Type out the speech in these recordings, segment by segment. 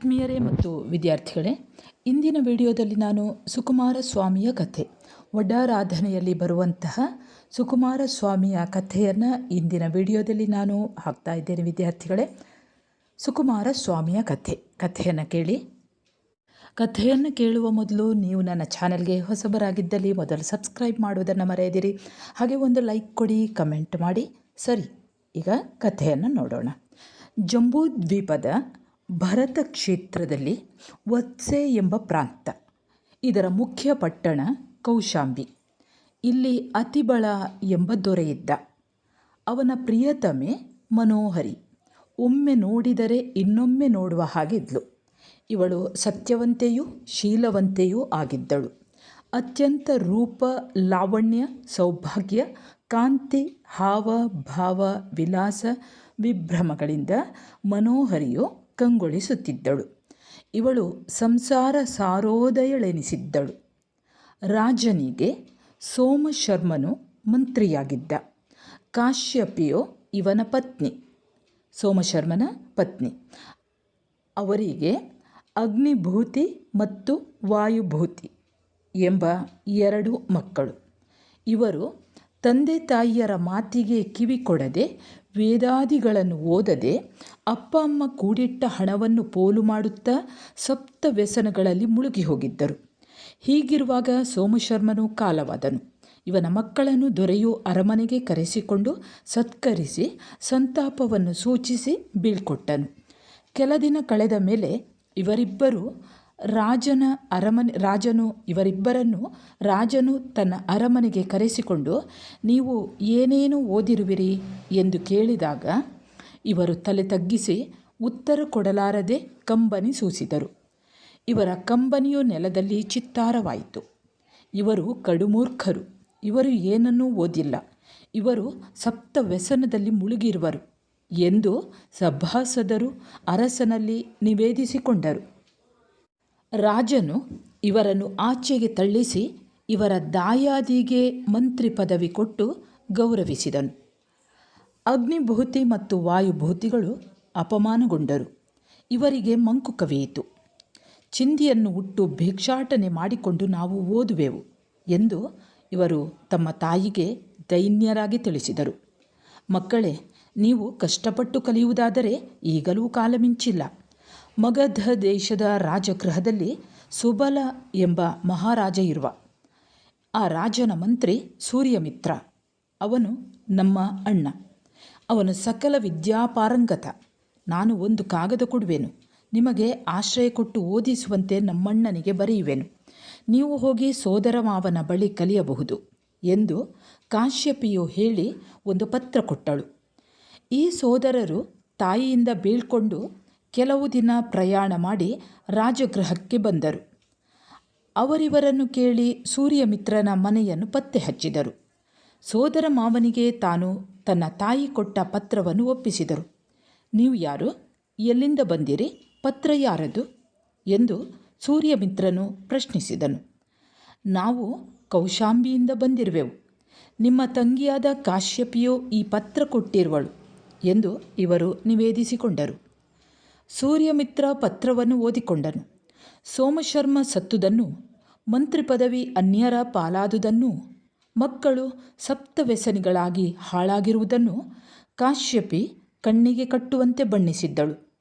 ಆತ್ಮೀಯರೇ ಮತ್ತು ವಿದ್ಯಾರ್ಥಿಗಳೇ, ಇಂದಿನ ವಿಡಿಯೋದಲ್ಲಿ ನಾನು ಸುಕುಮಾರ ಸ್ವಾಮಿಯ ಕಥೆ ವಡಾರಾಧನೆಯಲ್ಲಿ ಬರುವಂತಹ ಸುಕುಮಾರ ಸ್ವಾಮಿಯ ಕಥೆಯನ್ನು ಇಂದಿನ ವಿಡಿಯೋದಲ್ಲಿ ನಾನು ಹಾಕ್ತಾ ಇದ್ದೇನೆ ವಿದ್ಯಾರ್ಥಿಗಳೇ. ಸುಕುಮಾರ ಸ್ವಾಮಿಯ ಕಥೆ, ಕಥೆಯನ್ನು ಕೇಳಿ. ಕಥೆಯನ್ನು ಕೇಳುವ ಮೊದಲು ನೀವು ನನ್ನ ಚಾನಲ್ಗೆ ಹೊಸಬರಾಗಿದ್ದಲ್ಲಿ ಮೊದಲು ಸಬ್ಸ್ಕ್ರೈಬ್ ಮಾಡುವುದನ್ನು ಮರೆಯದಿರಿ. ಹಾಗೆ ಒಂದು ಲೈಕ್ ಕೊಡಿ, ಕಮೆಂಟ್ ಮಾಡಿ. ಸರಿ, ಈಗ ಕಥೆಯನ್ನು ನೋಡೋಣ. ಜಂಬೂ ದ್ವೀಪದ ಭರತ ಕ್ಷೇತ್ರದಲ್ಲಿ ವತ್ಸೆ ಎಂಬ ಪ್ರಾಂತ. ಇದರ ಮುಖ್ಯ ಪಟ್ಟಣ ಕೌಶಾಂಬಿ. ಇಲ್ಲಿ ಅತಿಬಳ ಎಂಬ ದೊರೆಯಿದ್ದ. ಅವನ ಪ್ರಿಯತಮೆ ಮನೋಹರಿ. ಒಮ್ಮೆ ನೋಡಿದರೆ ಇನ್ನೊಮ್ಮೆ ನೋಡುವ ಹಾಗಿದ್ಲು. ಇವಳು ಸತ್ಯವಂತೆಯೂ ಶೀಲವಂತೆಯೂ ಆಗಿದ್ದಳು. ಅತ್ಯಂತ ರೂಪ, ಲಾವಣ್ಯ, ಸೌಭಾಗ್ಯ, ಕಾಂತಿ, ಹಾವ, ಭಾವ, ವಿಲಾಸ, ವಿಭ್ರಮಗಳಿಂದ ಮನೋಹರಿಯು ಕಂಗೊಳಿಸುತ್ತಿದ್ದಳು ಇವಳು ಸಂಸಾರ ಸಾರೋದಯಳೆನಿಸಿದ್ದಳು ರಾಜನಿಗೆ ಸೋಮಶರ್ಮನು ಮಂತ್ರಿಯಾಗಿದ್ದ ಕಾಶ್ಯಪಿಯು ಇವನ ಪತ್ನಿ ಸೋಮಶರ್ಮನ ಪತ್ನಿ ಅವರಿಗೆ ಅಗ್ನಿಭೂತಿ ಮತ್ತು ವಾಯುಭೂತಿ ಎಂಬ ಎರಡು ಮಕ್ಕಳು ಇವರು ತಂದೆ ತಾಯಿಯರ ಮಾತಿಗೆ ಕಿವಿ ಕೊಡದೆ ವೇದಾದಿಗಳನ್ನು ಓದದೆ ಅಪ್ಪ ಅಮ್ಮ ಕೂಡಿಟ್ಟ ಹಣವನ್ನು ಪೋಲು ಮಾಡುತ್ತಾ ಸಪ್ತ ವ್ಯಸನಗಳಲ್ಲಿ ಮುಳುಗಿ ಹೋಗಿದ್ದರು. ಹೀಗಿರುವಾಗ ಸೋಮಶರ್ಮನು ಕಾಲವಾದನು. ಇವನ ಮಕ್ಕಳನ್ನು ದೊರೆಯು ಅರಮನೆಗೆ ಕರೆಸಿಕೊಂಡು ಸತ್ಕರಿಸಿ ಸಂತಾಪವನ್ನು ಸೂಚಿಸಿ ಬೀಳ್ಕೊಟ್ಟನು. ಕೆಲ ದಿನ ಕಳೆದ ಮೇಲೆ ಇವರಿಬ್ಬರು ರಾಜನ ಅರಮನೆ, ರಾಜನು ಇವರಿಬ್ಬರನ್ನು ರಾಜನು ತನ್ನ ಅರಮನೆಗೆ ಕರೆಸಿಕೊಂಡು, ನೀವು ಏನೇನು ಓದಿರುವಿರಿ ಎಂದು ಕೇಳಿದಾಗ ಇವರು ತಲೆ ತಗ್ಗಿಸಿ ಉತ್ತರ ಕೊಡಲಾರದೆ ಕಂಬನಿ ಸೂಸಿದರು. ಇವರ ಕಂಬನಿಯು ನೆಲದಲ್ಲಿ ಚಿತ್ತಾರವಾಯಿತು. ಇವರು ಕಡುಮೂರ್ಖರು. ಇವರು ಏನನ್ನೂ ಓದಿಲ್ಲ. ಇವರು ಸಪ್ತ ವ್ಯಸನದಲ್ಲಿ ಮುಳುಗಿರುವರು ಎಂದು ಸಭಾಸದರು ಅರಸನಲ್ಲಿ ನಿವೇದಿಸಿಕೊಂಡರು. ರಾಜನು ಇವರನ್ನು ಆಚೆಗೆ ತಳ್ಳಿಸಿ ಇವರ ದಾಯಾದಿಗೆ ಮಂತ್ರಿ ಪದವಿ ಕೊಟ್ಟು ಗೌರವಿಸಿದನು. ಅಗ್ನಿಭೂತಿ ಮತ್ತು ವಾಯುಭೂತಿಗಳು ಅಪಮಾನಗೊಂಡರು. ಇವರಿಗೆ ಮಂಕು ಕವಿಯಿತು ಚಿಂದಿಯನ್ನು ಉಟ್ಟು ಭಿಕ್ಷಾಟನೆ ಮಾಡಿಕೊಂಡು ನಾವು ಓದುವೆವು ಎಂದು ಇವರು ತಮ್ಮ ತಾಯಿಗೆ ದೈನ್ಯರಾಗಿ ತಿಳಿಸಿದರು. ಮಕ್ಕಳೇ, ನೀವು ಕಷ್ಟಪಟ್ಟು ಕಲಿಯುವುದಾದರೆ ಈಗಲೂ ಕಾಲ ಮಿಂಚಿಲ್ಲ ಮಗಧ ದೇಶದ ರಾಜಗೃಹದಲ್ಲಿ ಸುಬಲ ಎಂಬ ಮಹಾರಾಜ ಇರುವ. ಆ ರಾಜನ ಮಂತ್ರಿ ಸೂರ್ಯಮಿತ್ರ. ಅವನು ನಮ್ಮ ಅಣ್ಣ. ಅವನು ಸಕಲ ವಿದ್ಯಾಪಾರಂಗತ. ನಾನು ಒಂದು ಕಾಗದ ಕೊಡುವೆನು. ನಿಮಗೆ ಆಶ್ರಯ ಕೊಟ್ಟು ಓದಿಸುವಂತೆ ನಮ್ಮಣ್ಣನಿಗೆ ಬರೆಯುವೆನು. ನೀವು ಹೋಗಿ ಸೋದರ ಮಾವನ ಬಳಿ ಕಲಿಯಬಹುದು ಎಂದು ಕಾಶ್ಯಪಿಯು ಹೇಳಿ ಒಂದು ಪತ್ರ ಕೊಟ್ಟಳು. ಈ ಸೋದರರು ತಾಯಿಯಿಂದ ಬೀಳ್ಕೊಂಡು ಕೆಲವು ದಿನ ಪ್ರಯಾಣ ಮಾಡಿ ರಾಜಗೃಹಕ್ಕೆ ಬಂದರು. ಅವರಿವರನ್ನು ಕೇಳಿ ಸೂರ್ಯಮಿತ್ರನ ಮನೆಯನ್ನು ಪತ್ತೆ ಹಚ್ಚಿದರು ಸೋದರ ಮಾವನಿಗೆ ತಾನು ತನ್ನ ತಾಯಿ ಕೊಟ್ಟ ಪತ್ರವನ್ನು ಒಪ್ಪಿಸಿದರು. ನೀವು ಯಾರು? ಎಲ್ಲಿಂದ ಬಂದಿರಿ? ಪತ್ರ ಯಾರದು? ಎಂದು ಸೂರ್ಯಮಿತ್ರನು ಪ್ರಶ್ನಿಸಿದನು. ನಾವು ಕೌಶಾಂಬಿಯಿಂದ ಬಂದಿರುವೆವು. ನಿಮ್ಮ ತಂಗಿಯಾದ ಕಾಶ್ಯಪಿಯು ಈ ಪತ್ರ ಕೊಟ್ಟಿರುವಳು ಎಂದು ಇವರು ನಿವೇದಿಸಿಕೊಂಡರು. ಸೂರ್ಯಮಿತ್ರ ಪತ್ರವನ್ನು ಓದಿಕೊಂಡನು. ಸೋಮಶರ್ಮ ಸತ್ತುದನ್ನು, ಮಂತ್ರಿ ಪದವಿ ಅನ್ಯರ ಪಾಲಾದುದನ್ನು, ಮಕ್ಕಳು ಸಪ್ತವ್ಯಸನಿಗಳಾಗಿ ಹಾಳಾಗಿರುವುದನ್ನು ಕಾಶ್ಯಪಿ ಕಣ್ಣಿಗೆ ಕಟ್ಟುವಂತೆ ಬಣ್ಣಿಸಿದ್ದಳು.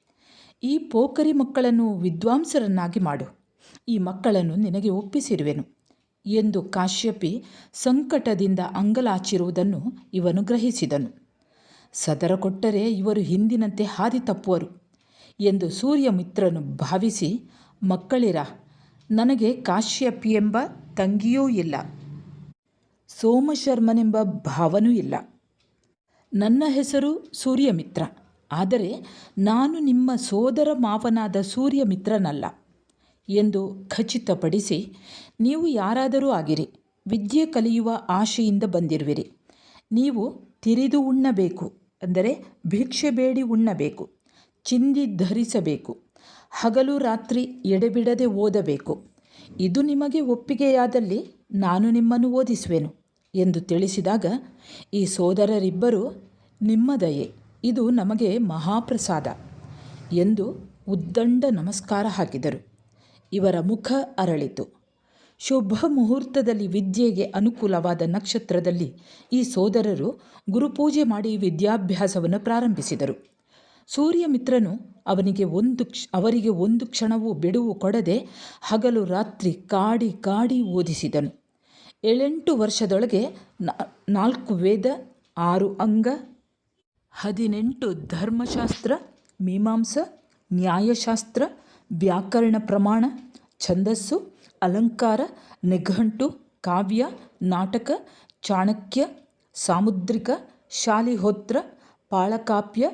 ಈ ಪೋಖರಿ ಮಕ್ಕಳನ್ನು ವಿದ್ವಾಂಸರನ್ನಾಗಿ ಮಾಡು. ಈ ಮಕ್ಕಳನ್ನು ನಿನಗೆ ಒಪ್ಪಿಸಿರುವೆನು ಎಂದು ಕಾಶ್ಯಪಿ ಸಂಕಟದಿಂದ ಅಂಗಲಾಚಿರುವುದನ್ನು ಇವನು ಗ್ರಹಿಸಿದನು. ಸದರ ಕೊಟ್ಟರೆ ಇವರು ಹಿಂದಿನಂತೆ ಹಾದಿ ತಪ್ಪುವರು. ಎಂದು ಸೂರ್ಯಮಿತ್ರನು ಭಾವಿಸಿ, ಮಕ್ಕಳಿರ, ನನಗೆ ಕಾಶ್ಯಪಿ ಎಂಬ ತಂಗಿಯೂ ಇಲ್ಲ. ಸೋಮಶರ್ಮನೆಂಬ ಭಾವನೂ ಇಲ್ಲ. ನನ್ನ ಹೆಸರು ಸೂರ್ಯಮಿತ್ರ. ಆದರೆ ನಾನು ನಿಮ್ಮ ಸೋದರ ಮಾವನಾದ ಸೂರ್ಯಮಿತ್ರನಲ್ಲ ಎಂದು ಖಚಿತಪಡಿಸಿ, ನೀವು ಯಾರಾದರೂ ಆಗಿರಿ, ವಿದ್ಯೆ ಕಲಿಯುವ ಆಶೆಯಿಂದ ಬಂದಿರುವಿರಿ. ನೀವು ತಿರಿದು ಉಣ್ಣಬೇಕು, ಅಂದರೆ ಭಿಕ್ಷೆ ಬೇಡಿ ಉಣ್ಣಬೇಕು. ಚಿಂದಿ ಧರಿಸಬೇಕು. ಹಗಲು ರಾತ್ರಿ ಎಡೆಬಿಡದೆ ಓದಬೇಕು. ಇದು ನಿಮಗೆ ಒಪ್ಪಿಗೆಯಾದಲ್ಲಿ ನಾನು ನಿಮ್ಮನ್ನು ಓದಿಸುವೆನು ಎಂದು ತಿಳಿಸಿದಾಗ, ಈ ಸೋದರರಿಬ್ಬರು, ನಿಮ್ಮ ದಯೆ, ಇದು ನಮಗೆ ಮಹಾಪ್ರಸಾದ ಎಂದು ಉದ್ದಂಡ ನಮಸ್ಕಾರ ಹಾಕಿದರು. ಇವರ ಮುಖ ಅರಳಿತು. ಶುಭ ಮುಹೂರ್ತದಲ್ಲಿ ವಿದ್ಯೆಗೆ ಅನುಕೂಲವಾದ ನಕ್ಷತ್ರದಲ್ಲಿ ಈ ಸೋದರರು ಗುರುಪೂಜೆ ಮಾಡಿ ವಿದ್ಯಾಭ್ಯಾಸವನ್ನು ಪ್ರಾರಂಭಿಸಿದರು. ಸೂರ್ಯಮಿತ್ರನು ಅವನಿಗೆ ಒಂದು ಕ್ಷ, ಅವರಿಗೆ ಒಂದು ಕ್ಷಣವೂ ಬಿಡುವು ಕೊಡದೆ ಹಗಲು ರಾತ್ರಿ ಕಾಡಿ ಕಾಡಿ ಓದಿಸಿದನು. ಏಳೆಂಟು ವರ್ಷದೊಳಗೆ ನಾಲ್ಕು ವೇದ, ಆರು ಅಂಗ, ಹದಿನೆಂಟು ಧರ್ಮಶಾಸ್ತ್ರ, ಮೀಮಾಂಸ, ನ್ಯಾಯಶಾಸ್ತ್ರ, ವ್ಯಾಕರಣ ಪ್ರಮಾಣ, ಛಂದಸ್ಸು, ಅಲಂಕಾರ, ನಿಘಂಟು, ಕಾವ್ಯ, ನಾಟಕ, ಚಾಣಕ್ಯ, ಸಾಮುದ್ರಿಕ, ಶಾಲಿಹೋತ್ರ, ಪಾಳಕಾಪ್ಯ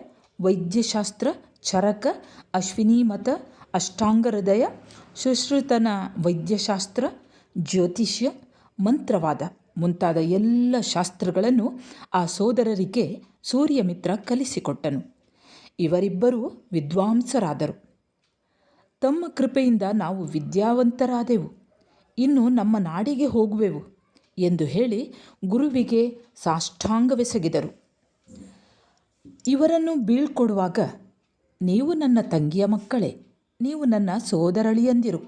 ವೈದ್ಯಶಾಸ್ತ್ರ, ಚರಕ ಅಶ್ವಿನಿಮತ ಅಷ್ಟಾಂಗ ಹೃದಯ ಸುಶ್ರುತನ ವೈದ್ಯಶಾಸ್ತ್ರ, ಜ್ಯೋತಿಷ್ಯ, ಮಂತ್ರವಾದ ಮುಂತಾದ ಎಲ್ಲ ಶಾಸ್ತ್ರಗಳನ್ನು ಆ ಸೋದರರಿಗೆ ಸೂರ್ಯಮಿತ್ರ ಕಲಿಸಿಕೊಟ್ಟನು. ಇವರಿಬ್ಬರೂ ವಿದ್ವಾಂಸರಾದರು. ತಮ್ಮ ಕೃಪೆಯಿಂದ ನಾವು ವಿದ್ಯಾವಂತರಾದೆವು. ಇನ್ನು ನಮ್ಮ ನಾಡಿಗೆ ಹೋಗುವೆವು ಎಂದು ಹೇಳಿ ಗುರುವಿಗೆ ಸಾಷ್ಟಾಂಗವೆಸಗಿದರು. ಇವರನ್ನು ಬೀಳ್ಕೊಡುವಾಗ, ನೀವು ನನ್ನ ತಂಗಿಯ ಮಕ್ಕಳೇ, ನೀವು ನನ್ನ ಸೋದರಳಿಯಂದಿರು.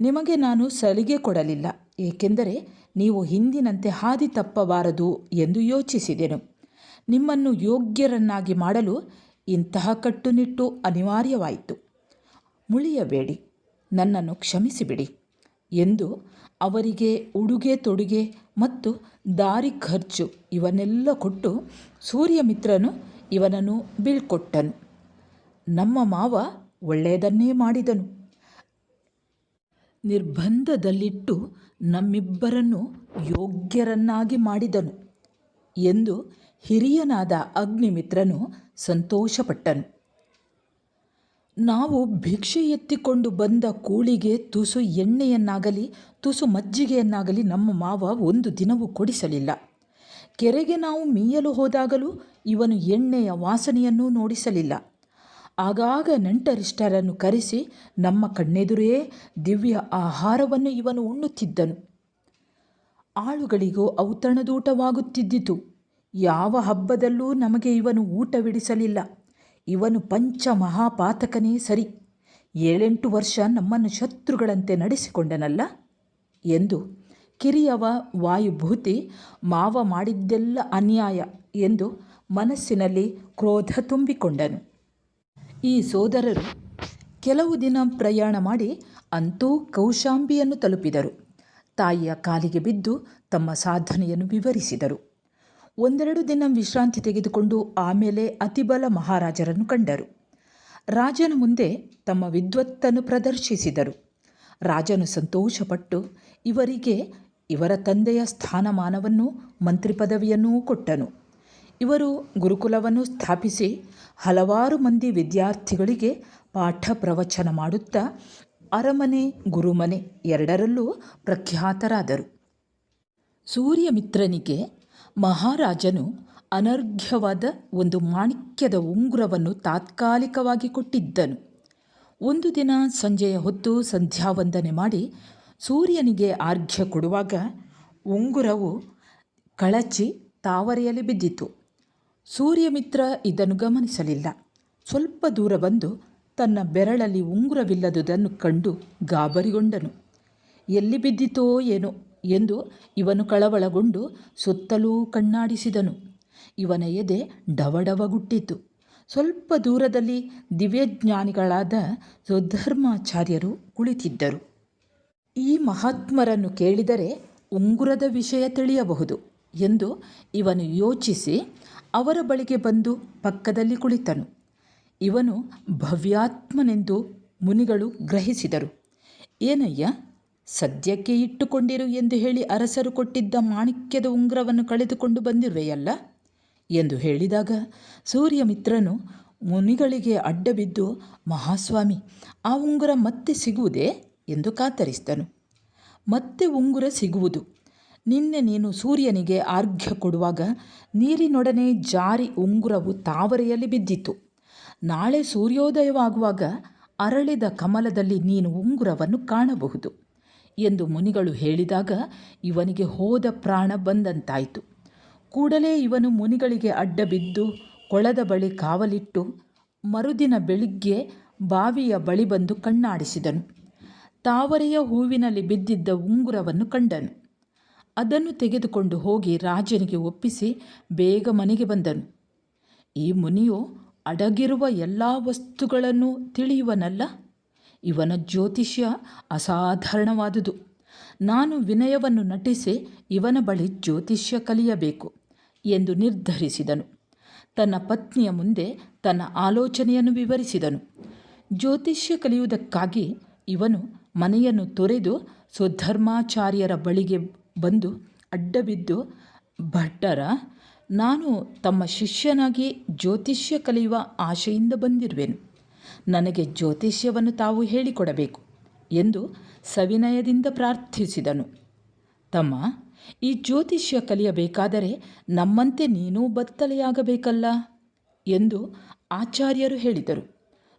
ನಿಮಗೆ ನಾನು ಸಲಿಗೆ ಕೊಡಲಿಲ್ಲ, ಏಕೆಂದರೆ ನೀವು ಹಿಂದಿನಂತೆ ಹಾದಿ ತಪ್ಪಬಾರದು ಎಂದು ಯೋಚಿಸಿದೆನು. ನಿಮ್ಮನ್ನು ಯೋಗ್ಯರನ್ನಾಗಿ ಮಾಡಲು ಇಂತಹ ಕಟ್ಟುನಿಟ್ಟು ಅನಿವಾರ್ಯವಾಯಿತು. ಮುಳಿಯಬೇಡಿ ನನ್ನನ್ನು ಕ್ಷಮಿಸಿಬಿಡಿ ಎಂದು ಅವರಿಗೆ ಉಡುಗೆ ತೊಡುಗೆ ಮತ್ತು ದಾರಿ ಖರ್ಚು ಇವನ್ನೆಲ್ಲ ಕೊಟ್ಟು ಸೂರ್ಯಮಿತ್ರನು ಇವನನ್ನು ಬೀಳ್ಕೊಟ್ಟನು ನಮ್ಮ ಮಾವ ಒಳ್ಳೆಯದನ್ನೇ ಮಾಡಿದನು. ನಿರ್ಬಂಧದಲ್ಲಿಟ್ಟು ನಮ್ಮಿಬ್ಬರನ್ನು ಯೋಗ್ಯರನ್ನಾಗಿ ಮಾಡಿದನು ಎಂದು ಹಿರಿಯನಾದ ಅಗ್ನಿಮಿತ್ರನು ಸಂತೋಷಪಟ್ಟನು. ನಾವು ಭಿಕ್ಷೆ ಎತ್ತಿಕೊಂಡು ಬಂದ ಕೂಳಿಗೆ ತುಸು ಎಣ್ಣೆಯನ್ನಾಗಲಿ, ತುಸು ಮಜ್ಜಿಗೆಯನ್ನಾಗಲಿ ನಮ್ಮ ಮಾವ ಒಂದು ದಿನವೂ ಕೊಡಿಸಲಿಲ್ಲ. ಕೆರೆಗೆ ನಾವು ಮೀಯಲು ಹೋದಾಗಲೂ ಇವನು ಎಣ್ಣೆಯ ವಾಸನೆಯನ್ನೂ ನೋಡಿಸಲಿಲ್ಲ. ಆಗಾಗ ನೆಂಟರಿಷ್ಟರನ್ನು ಕರೆಸಿ ನಮ್ಮ ಕಣ್ಣೆದುರೇ ದಿವ್ಯ ಆಹಾರವನ್ನು ಇವನು ಉಣ್ಣುತ್ತಿದ್ದನು. ಆಳುಗಳಿಗೂ ಔತಣದೂಟವಾಗುತ್ತಿದ್ದಿತು. ಯಾವ ಹಬ್ಬದಲ್ಲೂ ನಮಗೆ ಇವನು ಊಟವಿಡಿಸಲಿಲ್ಲ. ಇವನು ಪಂಚ ಮಹಾಪಾತಕನೇ ಸರಿ. ಏಳೆಂಟು ವರ್ಷ ನಮ್ಮನ್ನು ಶತ್ರುಗಳಂತೆ ನಡೆಸಿಕೊಂಡನಲ್ಲ? ಎಂದು ಕಿರಿಯವ ವಾಯುಭೂತಿ, ಮಾವ ಮಾಡಿದ್ದೆಲ್ಲ ಅನ್ಯಾಯ ಎಂದು ಮನಸ್ಸಿನಲ್ಲಿ ಕ್ರೋಧ ತುಂಬಿಕೊಂಡನು. ಈ ಸೋದರರು ಕೆಲವು ದಿನ ಪ್ರಯಾಣ ಮಾಡಿ ಅಂತೂ ಕೌಶಾಂಬಿಯನ್ನು ತಲುಪಿದರು. ತಾಯಿಯ ಕಾಲಿಗೆ ಬಿದ್ದು ತಮ್ಮ ಸಾಧನೆಯನ್ನು ವಿವರಿಸಿದರು. ಒಂದೆರಡು ದಿನ ವಿಶ್ರಾಂತಿ ತೆಗೆದುಕೊಂಡು ಆಮೇಲೆ ಅತಿಬಲ ಮಹಾರಾಜರನ್ನು ಕಂಡರು. ರಾಜನ ಮುಂದೆ ತಮ್ಮ ವಿದ್ವತ್ತನ್ನು ಪ್ರದರ್ಶಿಸಿದರು. ರಾಜನು ಸಂತೋಷಪಟ್ಟು ಇವರಿಗೆ ಇವರ ತಂದೆಯ ಸ್ಥಾನಮಾನವನ್ನು ಮಂತ್ರಿ ಪದವಿಯನ್ನೂ ಕೊಟ್ಟನು. ಇವರು ಗುರುಕುಲವನ್ನು ಸ್ಥಾಪಿಸಿ ಹಲವಾರು ಮಂದಿ ವಿದ್ಯಾರ್ಥಿಗಳಿಗೆ ಪಾಠ ಪ್ರವಚನ ಮಾಡುತ್ತಾ ಅರಮನೆ, ಗುರುಮನೆ ಎರಡರಲ್ಲೂ ಪ್ರಖ್ಯಾತರಾದರು. ಸೂರ್ಯಮಿತ್ರನಿಗೆ ಮಹಾರಾಜನು ಅನರ್ಘ್ಯವಾದ ಒಂದು ಮಾಣಿಕ್ಯದ ಉಂಗುರವನ್ನು ತಾತ್ಕಾಲಿಕವಾಗಿ ಕೊಟ್ಟಿದ್ದನು. ಒಂದು ದಿನ ಸಂಜೆಯ ಹೊತ್ತು ಸಂಧ್ಯಾವಂದನೆ ಮಾಡಿ ಸೂರ್ಯನಿಗೆ ಆರ್ಘ್ಯ ಕೊಡುವಾಗ ಉಂಗುರವು ಕಳಚಿ ತಾವರೆಯಲ್ಲಿ ಬಿದ್ದಿತು. ಸೂರ್ಯಮಿತ್ರ ಇದನ್ನು ಗಮನಿಸಲಿಲ್ಲ. ಸ್ವಲ್ಪ ದೂರ ಬಂದು ತನ್ನ ಬೆರಳಲ್ಲಿ ಉಂಗುರವಿಲ್ಲದುದನ್ನು ಕಂಡು ಗಾಬರಿಗೊಂಡನು. ಎಲ್ಲಿ ಬಿದ್ದಿತೋ ಏನೋ ಎಂದು ಇವನು ಕಳವಳಗೊಂಡು ಸುತ್ತಲೂ ಕಣ್ಣಾಡಿಸಿದನು. ಇವನ ಎದೆ ಡವಡವಗುಟ್ಟಿತು ಸ್ವಲ್ಪ ದೂರದಲ್ಲಿ ದಿವ್ಯಜ್ಞಾನಿಗಳಾದ ಸುಧರ್ಮಾಚಾರ್ಯರು ಕುಳಿತಿದ್ದರು. ಈ ಮಹಾತ್ಮರನ್ನು ಕೇಳಿದರೆ ಉಂಗುರದ ವಿಷಯ ತಿಳಿಯಬಹುದು ಎಂದು ಇವನು ಯೋಚಿಸಿ ಅವರ ಬಳಿಗೆ ಬಂದು ಪಕ್ಕದಲ್ಲಿ ಕುಳಿತನು. ಇವನು ಭವ್ಯಾತ್ಮನೆಂದು ಮುನಿಗಳು ಗ್ರಹಿಸಿದರು. ಏನಯ್ಯ, ಸದ್ಯಕ್ಕೆ ಇಟ್ಟುಕೊಂಡಿರು ಎಂದು ಹೇಳಿ ಅರಸರು ಕೊಟ್ಟಿದ್ದ ಮಾಣಿಕ್ಯದ ಉಂಗುರವನ್ನು ಕಳೆದುಕೊಂಡು ಬಂದಿರುವೆಯಲ್ಲ? ಎಂದು ಹೇಳಿದಾಗ ಸೂರ್ಯಮಿತ್ರನು ಮುನಿಗಳಿಗೆ ಅಡ್ಡಬಿದ್ದು, ಮಹಾಸ್ವಾಮಿ, ಆ ಉಂಗುರ ಮತ್ತೆ ಸಿಗುವುದೇ? ಎಂದು ಕಾತರಿಸಿದನು. ಮತ್ತೆ ಉಂಗುರ ಸಿಗುವುದು. ನಿನ್ನೆ ನೀನು ಸೂರ್ಯನಿಗೆ ಅರ್ಘ್ಯ ಕೊಡುವಾಗ ನೀರಿನೊಡನೆ ಜಾರಿ ಉಂಗುರವು ತಾವರೆಯಲ್ಲಿ ಬಿದ್ದಿತು ನಾಳೆ ಸೂರ್ಯೋದಯವಾಗುವಾಗ ಅರಳಿದ ಕಮಲದಲ್ಲಿ ನೀನು ಉಂಗುರವನ್ನು ಕಾಣಬಹುದು ಎಂದು ಮುನಿಗಳು ಹೇಳಿದಾಗ ಇವನಿಗೆ ಹೋದ ಪ್ರಾಣ ಬಂದಂತಾಯಿತು. ಕೂಡಲೇ ಇವನು ಮುನಿಗಳಿಗೆ ಅಡ್ಡ ಬಿದ್ದು ಕೊಳದ ಬಳಿ ಕಾವಲಿಟ್ಟು ಮರುದಿನ ಬೆಳಿಗ್ಗೆ ಬಾವಿಯ ಬಳಿ ಬಂದು ಕಣ್ಣಾಡಿಸಿದನು. ತಾವರೆಯ ಹೂವಿನಲ್ಲಿ ಬಿದ್ದಿದ್ದ ಉಂಗುರವನ್ನು ಕಂಡನು. ಅದನ್ನು ತೆಗೆದುಕೊಂಡು ಹೋಗಿ ರಾಜನಿಗೆ ಒಪ್ಪಿಸಿ ಬೇಗ ಮನೆಗೆ ಬಂದನು. ಈ ಮುನಿಯು ಅಡಗಿರುವ ಎಲ್ಲ ವಸ್ತುಗಳನ್ನು ತಿಳಿಯುವನಲ್ಲ? ಇವನ ಜ್ಯೋತಿಷ್ಯ ಅಸಾಧಾರಣವಾದುದು. ನಾನು ವಿನಯವನ್ನು ನಟಿಸಿ ಇವನ ಬಳಿ ಜ್ಯೋತಿಷ್ಯ ಕಲಿಯಬೇಕು ಎಂದು ನಿರ್ಧರಿಸಿದನು. ತನ್ನ ಪತ್ನಿಯ ಮುಂದೆ ತನ್ನ ಆಲೋಚನೆಯನ್ನು ವಿವರಿಸಿದನು. ಜ್ಯೋತಿಷ್ಯ ಕಲಿಯುವುದಕ್ಕಾಗಿ ಇವನು ಮನೆಯನ್ನು ತೊರೆದು ಸ್ವಧರ್ಮಾಚಾರ್ಯರ ಬಳಿಗೆ ಬಂದು ಅಡ್ಡಬಿದ್ದು, ಭಟ್ಟರ, ನಾನು ತಮ್ಮ ಶಿಷ್ಯನಾಗಿ ಜ್ಯೋತಿಷ್ಯ ಕಲಿಯುವ ಆಶೆಯಿಂದ ಬಂದಿರುವೆನು. ನನಗೆ ಜ್ಯೋತಿಷ್ಯವನ್ನು ತಾವು ಹೇಳಿಕೊಡಬೇಕು ಎಂದು ಸವಿನಯದಿಂದ ಪ್ರಾರ್ಥಿಸಿದನು. ತಮ್ಮ, ಈ ಜ್ಯೋತಿಷ್ಯ ಕಲಿಯಬೇಕಾದರೆ ನಮ್ಮಂತೆ ನೀನೂ ಬತ್ತಲೆಯಾಗಬೇಕಲ್ಲ ಎಂದು ಆಚಾರ್ಯರು ಹೇಳಿದರು.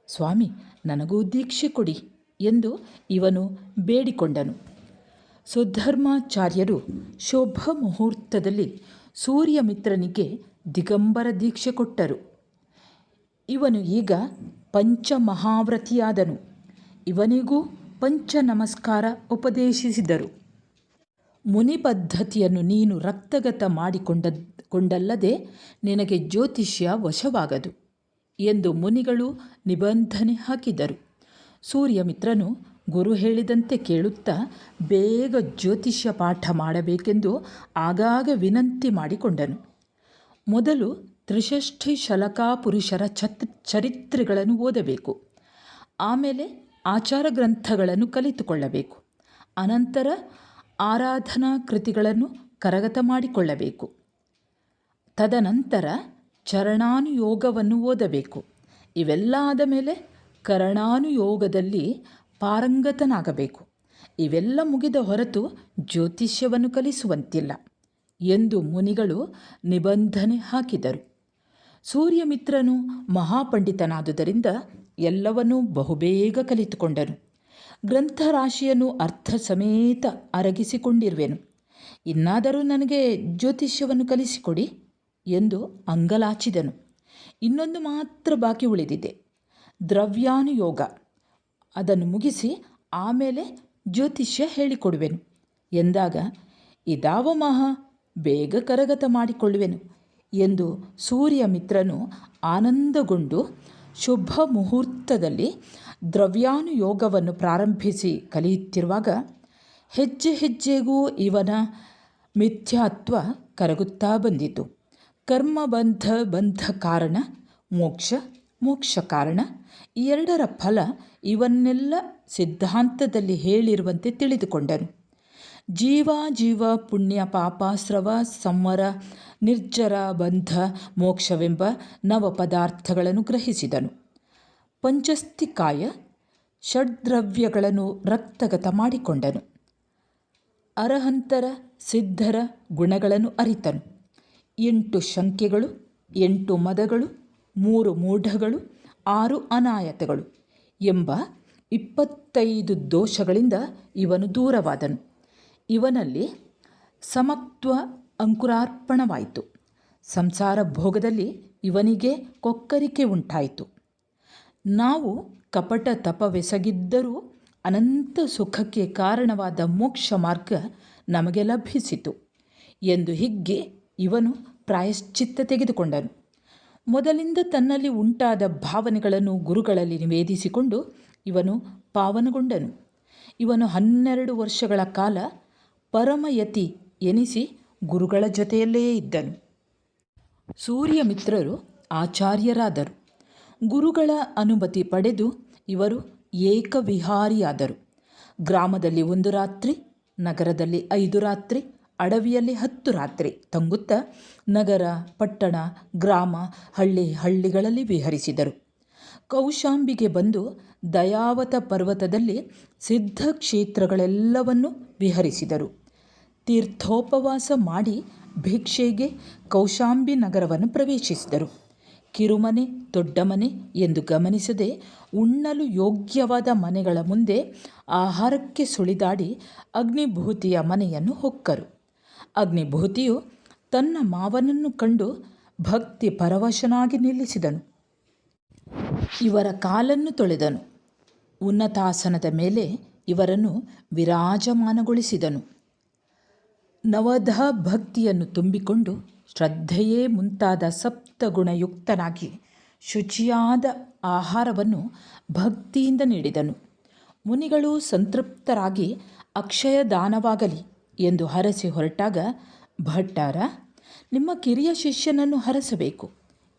ಸ್ವಾಮಿ, ನನಗೂ ದೀಕ್ಷೆ ಕೊಡಿ ಎಂದು ಇವನು ಬೇಡಿಕೊಂಡನು. ಸುಧರ್ಮಾಚಾರ್ಯರು ಶೋಭ ಮುಹೂರ್ತದಲ್ಲಿ ಸೂರ್ಯಮಿತ್ರನಿಗೆ ದಿಗಂಬರ ದೀಕ್ಷೆ ಕೊಟ್ಟರು. ಇವನು ಈಗ ಪಂಚಮಹಾವ್ರತಿಯಾದನು. ಇವನಿಗೂ ಪಂಚ ನಮಸ್ಕಾರ ಉಪದೇಶಿಸಿದರು. ಮುನಿ ಪದ್ಧತಿಯನ್ನು ನೀನು ರಕ್ತಗತ ಮಾಡಿಕೊಂಡ ಕೊಂಡಲ್ಲದೆ ನಿನಗೆ ಜ್ಯೋತಿಷ್ಯ ವಶವಾಗದು ಎಂದು ಮುನಿಗಳು ನಿಬಂಧನೆ ಹಾಕಿದರು. ಸೂರ್ಯಮಿತ್ರನು ಗುರು ಹೇಳಿದಂತೆ ಕೇಳುತ್ತಾ ಬೇಗ ಜ್ಯೋತಿಷ್ಯ ಪಾಠ ಮಾಡಬೇಕೆಂದು ಆಗಾಗ ವಿನಂತಿ ಮಾಡಿಕೊಂಡನು. ಮೊದಲು ತ್ರಿಷಷ್ಠಿ ಶಲಕಾ ಪುರುಷರ ಛತ್ ಚರಿತ್ರೆಗಳನ್ನು ಓದಬೇಕು. ಆಮೇಲೆ ಆಚಾರ ಗ್ರಂಥಗಳನ್ನು ಕಲಿತುಕೊಳ್ಳಬೇಕು. ಅನಂತರ ಆರಾಧನಾ ಕೃತಿಗಳನ್ನು ಕರಗತ ಮಾಡಿಕೊಳ್ಳಬೇಕು. ತದನಂತರ ಚರಣಾನುಯೋಗವನ್ನು ಓದಬೇಕು. ಇವೆಲ್ಲ ಆದ ಮೇಲೆ ಕರಣಾನುಯೋಗದಲ್ಲಿ ಪಾರಂಗತನಾಗಬೇಕು ಇವೆಲ್ಲ ಮುಗಿದ ಹೊರತು ಜ್ಯೋತಿಷ್ಯವನ್ನು ಕಲಿಸುವಂತಿಲ್ಲ ಎಂದು ಮುನಿಗಳು ನಿಬಂಧನೆ ಹಾಕಿದರು. ಸೂರ್ಯಮಿತ್ರನು ಮಹಾಪಂಡಿತನಾದುದರಿಂದ ಎಲ್ಲವನ್ನೂ ಬಹುಬೇಗ ಕಲಿತುಕೊಂಡನು. ಗ್ರಂಥರಾಶಿಯನ್ನು ಅರ್ಥ ಸಮೇತ ಅರಗಿಸಿಕೊಂಡಿರುವೆನು. ಇನ್ನಾದರೂ ನನಗೆ ಜ್ಯೋತಿಷ್ಯವನ್ನು ಕಲಿಸಿಕೊಡಿ ಎಂದು ಅಂಗಲಾಚಿದನು. ಇನ್ನೊಂದು ಮಾತ್ರ ಬಾಕಿ ಉಳಿದಿದೆ. ದ್ರವ್ಯಾನುಯೋಗ. ಅದನ್ನು ಮುಗಿಸಿ ಆಮೇಲೆ ಜ್ಯೋತಿಷ್ಯ ಹೇಳಿಕೊಡುವೆನು. ಎಂದಾಗ, ಇದಾವ ಮಹಾ, ಬೇಗ ಕರಗತ ಮಾಡಿಕೊಳ್ಳುವೆನು ಎಂದು ಸೂರ್ಯ ಮಿತ್ರನು ಆನಂದಗೊಂಡು ಶುಭ ಮುಹೂರ್ತದಲ್ಲಿ ದ್ರವ್ಯಾನುಯೋಗವನ್ನು ಪ್ರಾರಂಭಿಸಿ ಕಲಿಯುತ್ತಿರುವಾಗ, ಹೆಜ್ಜೆ ಹೆಜ್ಜೆಗೂ ಇವನ ಮಿಥ್ಯಾತ್ವ ಕರಗುತ್ತಾ ಬಂದಿತು. ಕರ್ಮಬಂಧ ಬಂಧ ಕಾರಣ ಮೋಕ್ಷ ಮೋಕ್ಷ ಕಾರಣ. ಈ ಎರಡರ ಫಲ ಇವನ್ನೆಲ್ಲ ಸಿದ್ಧಾಂತದಲ್ಲಿ ಹೇಳಿರುವಂತೆ ತಿಳಿದುಕೊಂಡನು ಜೀವ ಜೀವ ಪುಣ್ಯ ಪಾಪ ಸ್ರವ ಸಂವರ ನಿರ್ಜರ ಬಂಧ ಮೋಕ್ಷವೆಂಬ ನವ ಪದಾರ್ಥಗಳನ್ನು ಗ್ರಹಿಸಿದನು. ಪಂಚಸ್ತಿಕಾಯ ಷಡ್ದ್ರವ್ಯಗಳನ್ನು ರಕ್ತಗತ ಮಾಡಿಕೊಂಡನು. ಅರಹಂತರ ಸಿದ್ಧರ ಗುಣಗಳನ್ನು ಅರಿತನು. ಎಂಟು ಶಂಕೆಗಳು, ಎಂಟು ಮದಗಳು ಮೂರು ಮೂಢಗಳು, ಆರು ಅನಾಯತಗಳು ಎಂಬ ಇಪ್ಪತ್ತೈದು ದೋಷಗಳಿಂದ ಇವನು ದೂರವಾದನು. ಇವನಲ್ಲಿ ಸಮತ್ವ ಅಂಕುರಾರ್ಪಣವಾಯಿತು. ಸಂಸಾರ ಭೋಗದಲ್ಲಿ ಇವನಿಗೆ ಕೊಕ್ಕರಿಕೆ ಉಂಟಾಯಿತು. ನಾವು ಕಪಟ ತಪವೆಸಗಿದ್ದರೂ ಅನಂತ ಸುಖಕ್ಕೆ ಕಾರಣವಾದ ಮೋಕ್ಷ ಮಾರ್ಗ ನಮಗೆ ಲಭಿಸಿತು ಎಂದು ಹಿಗ್ಗಿ ಇವನು ಪ್ರಾಯಶ್ಚಿತ್ತ ತೆಗೆದುಕೊಂಡನು. ಮೊದಲಿಂದ ತನ್ನಲ್ಲಿ ಉಂಟಾದ ಭಾವನೆಗಳನ್ನು ಗುರುಗಳಲ್ಲಿ ನಿವೇದಿಸಿಕೊಂಡು ಇವನು ಪಾವನಗೊಂಡನು. ಇವನು ಹನ್ನೆರಡು ವರ್ಷಗಳ ಕಾಲ ಪರಮಯತಿ ಎನಿಸಿ ಗುರುಗಳ ಜೊತೆಯಲ್ಲೇ ಇದ್ದನು. ಸೂರ್ಯಮಿತ್ರರು ಆಚಾರ್ಯರಾದರು. ಗುರುಗಳ ಅನುಮತಿ ಪಡೆದು ಇವರು ಏಕವಿಹಾರಿಯಾದರು. ಗ್ರಾಮದಲ್ಲಿ ಒಂದು ರಾತ್ರಿ, ನಗರದಲ್ಲಿ ಐದು ರಾತ್ರಿ ಅಡವಿಯಲ್ಲಿ ಹತ್ತು ರಾತ್ರಿ ತಂಗುತ್ತ ನಗರ, ಪಟ್ಟಣ, ಗ್ರಾಮ, ಹಳ್ಳಿ ಹಳ್ಳಿಗಳಲ್ಲಿ ವಿಹರಿಸಿದರು. ಕೌಶಾಂಬಿಗೆ ಬಂದು ದಯಾವತ ಪರ್ವತದಲ್ಲಿ ಸಿದ್ಧ ಕ್ಷೇತ್ರಗಳೆಲ್ಲವನ್ನು ವಿಹರಿಸಿದರು. ತೀರ್ಥೋಪವಾಸ ಮಾಡಿ ಭಿಕ್ಷೆಗೆ ಕೌಶಾಂಬಿ ನಗರವನ್ನು ಪ್ರವೇಶಿಸಿದರು. ಕಿರುಮನೆ ದೊಡ್ಡ ಮನೆ ಎಂದು ಗಮನಿಸದೆ ಉಣ್ಣಲು ಯೋಗ್ಯವಾದ ಮನೆಗಳ ಮುಂದೆ ಆಹಾರಕ್ಕೆ ಸುಳಿದಾಡಿ ಅಗ್ನಿಭೂತಿಯ ಮನೆಯನ್ನು ಹೊಕ್ಕರು. ಅಗ್ನಿಭೂತಿಯು ತನ್ನ ಮಾವನನ್ನು ಕಂಡು ಭಕ್ತಿ ಪರವಶನಾಗಿ ನಿಲ್ಲಿಸಿದನು. ಇವರ ಕಾಲನ್ನು ತೊಳೆದನು. ಉನ್ನತಾಸನದ ಮೇಲೆ ಇವರನ್ನು ವಿರಾಜಮಾನಗೊಳಿಸಿದನು. ನವಧ ಭಕ್ತಿಯನ್ನು ತುಂಬಿಕೊಂಡು ಶ್ರದ್ಧೆಯೇ ಮುಂತಾದ ಸಪ್ತಗುಣಯುಕ್ತನಾಗಿ ಶುಚಿಯಾದ ಆಹಾರವನ್ನು ಭಕ್ತಿಯಿಂದ ನೀಡಿದನು. ಮುನಿಗಳು ಸಂತೃಪ್ತರಾಗಿ ಅಕ್ಷಯ ದಾನವಾಗಲಿ ಎಂದು ಹರಸಿ ಹೊರಟಾಗ, ಭಟ್ಟಾರ, ನಿಮ್ಮ ಕಿರಿಯ ಶಿಷ್ಯನನ್ನು ಹರಸಬೇಕು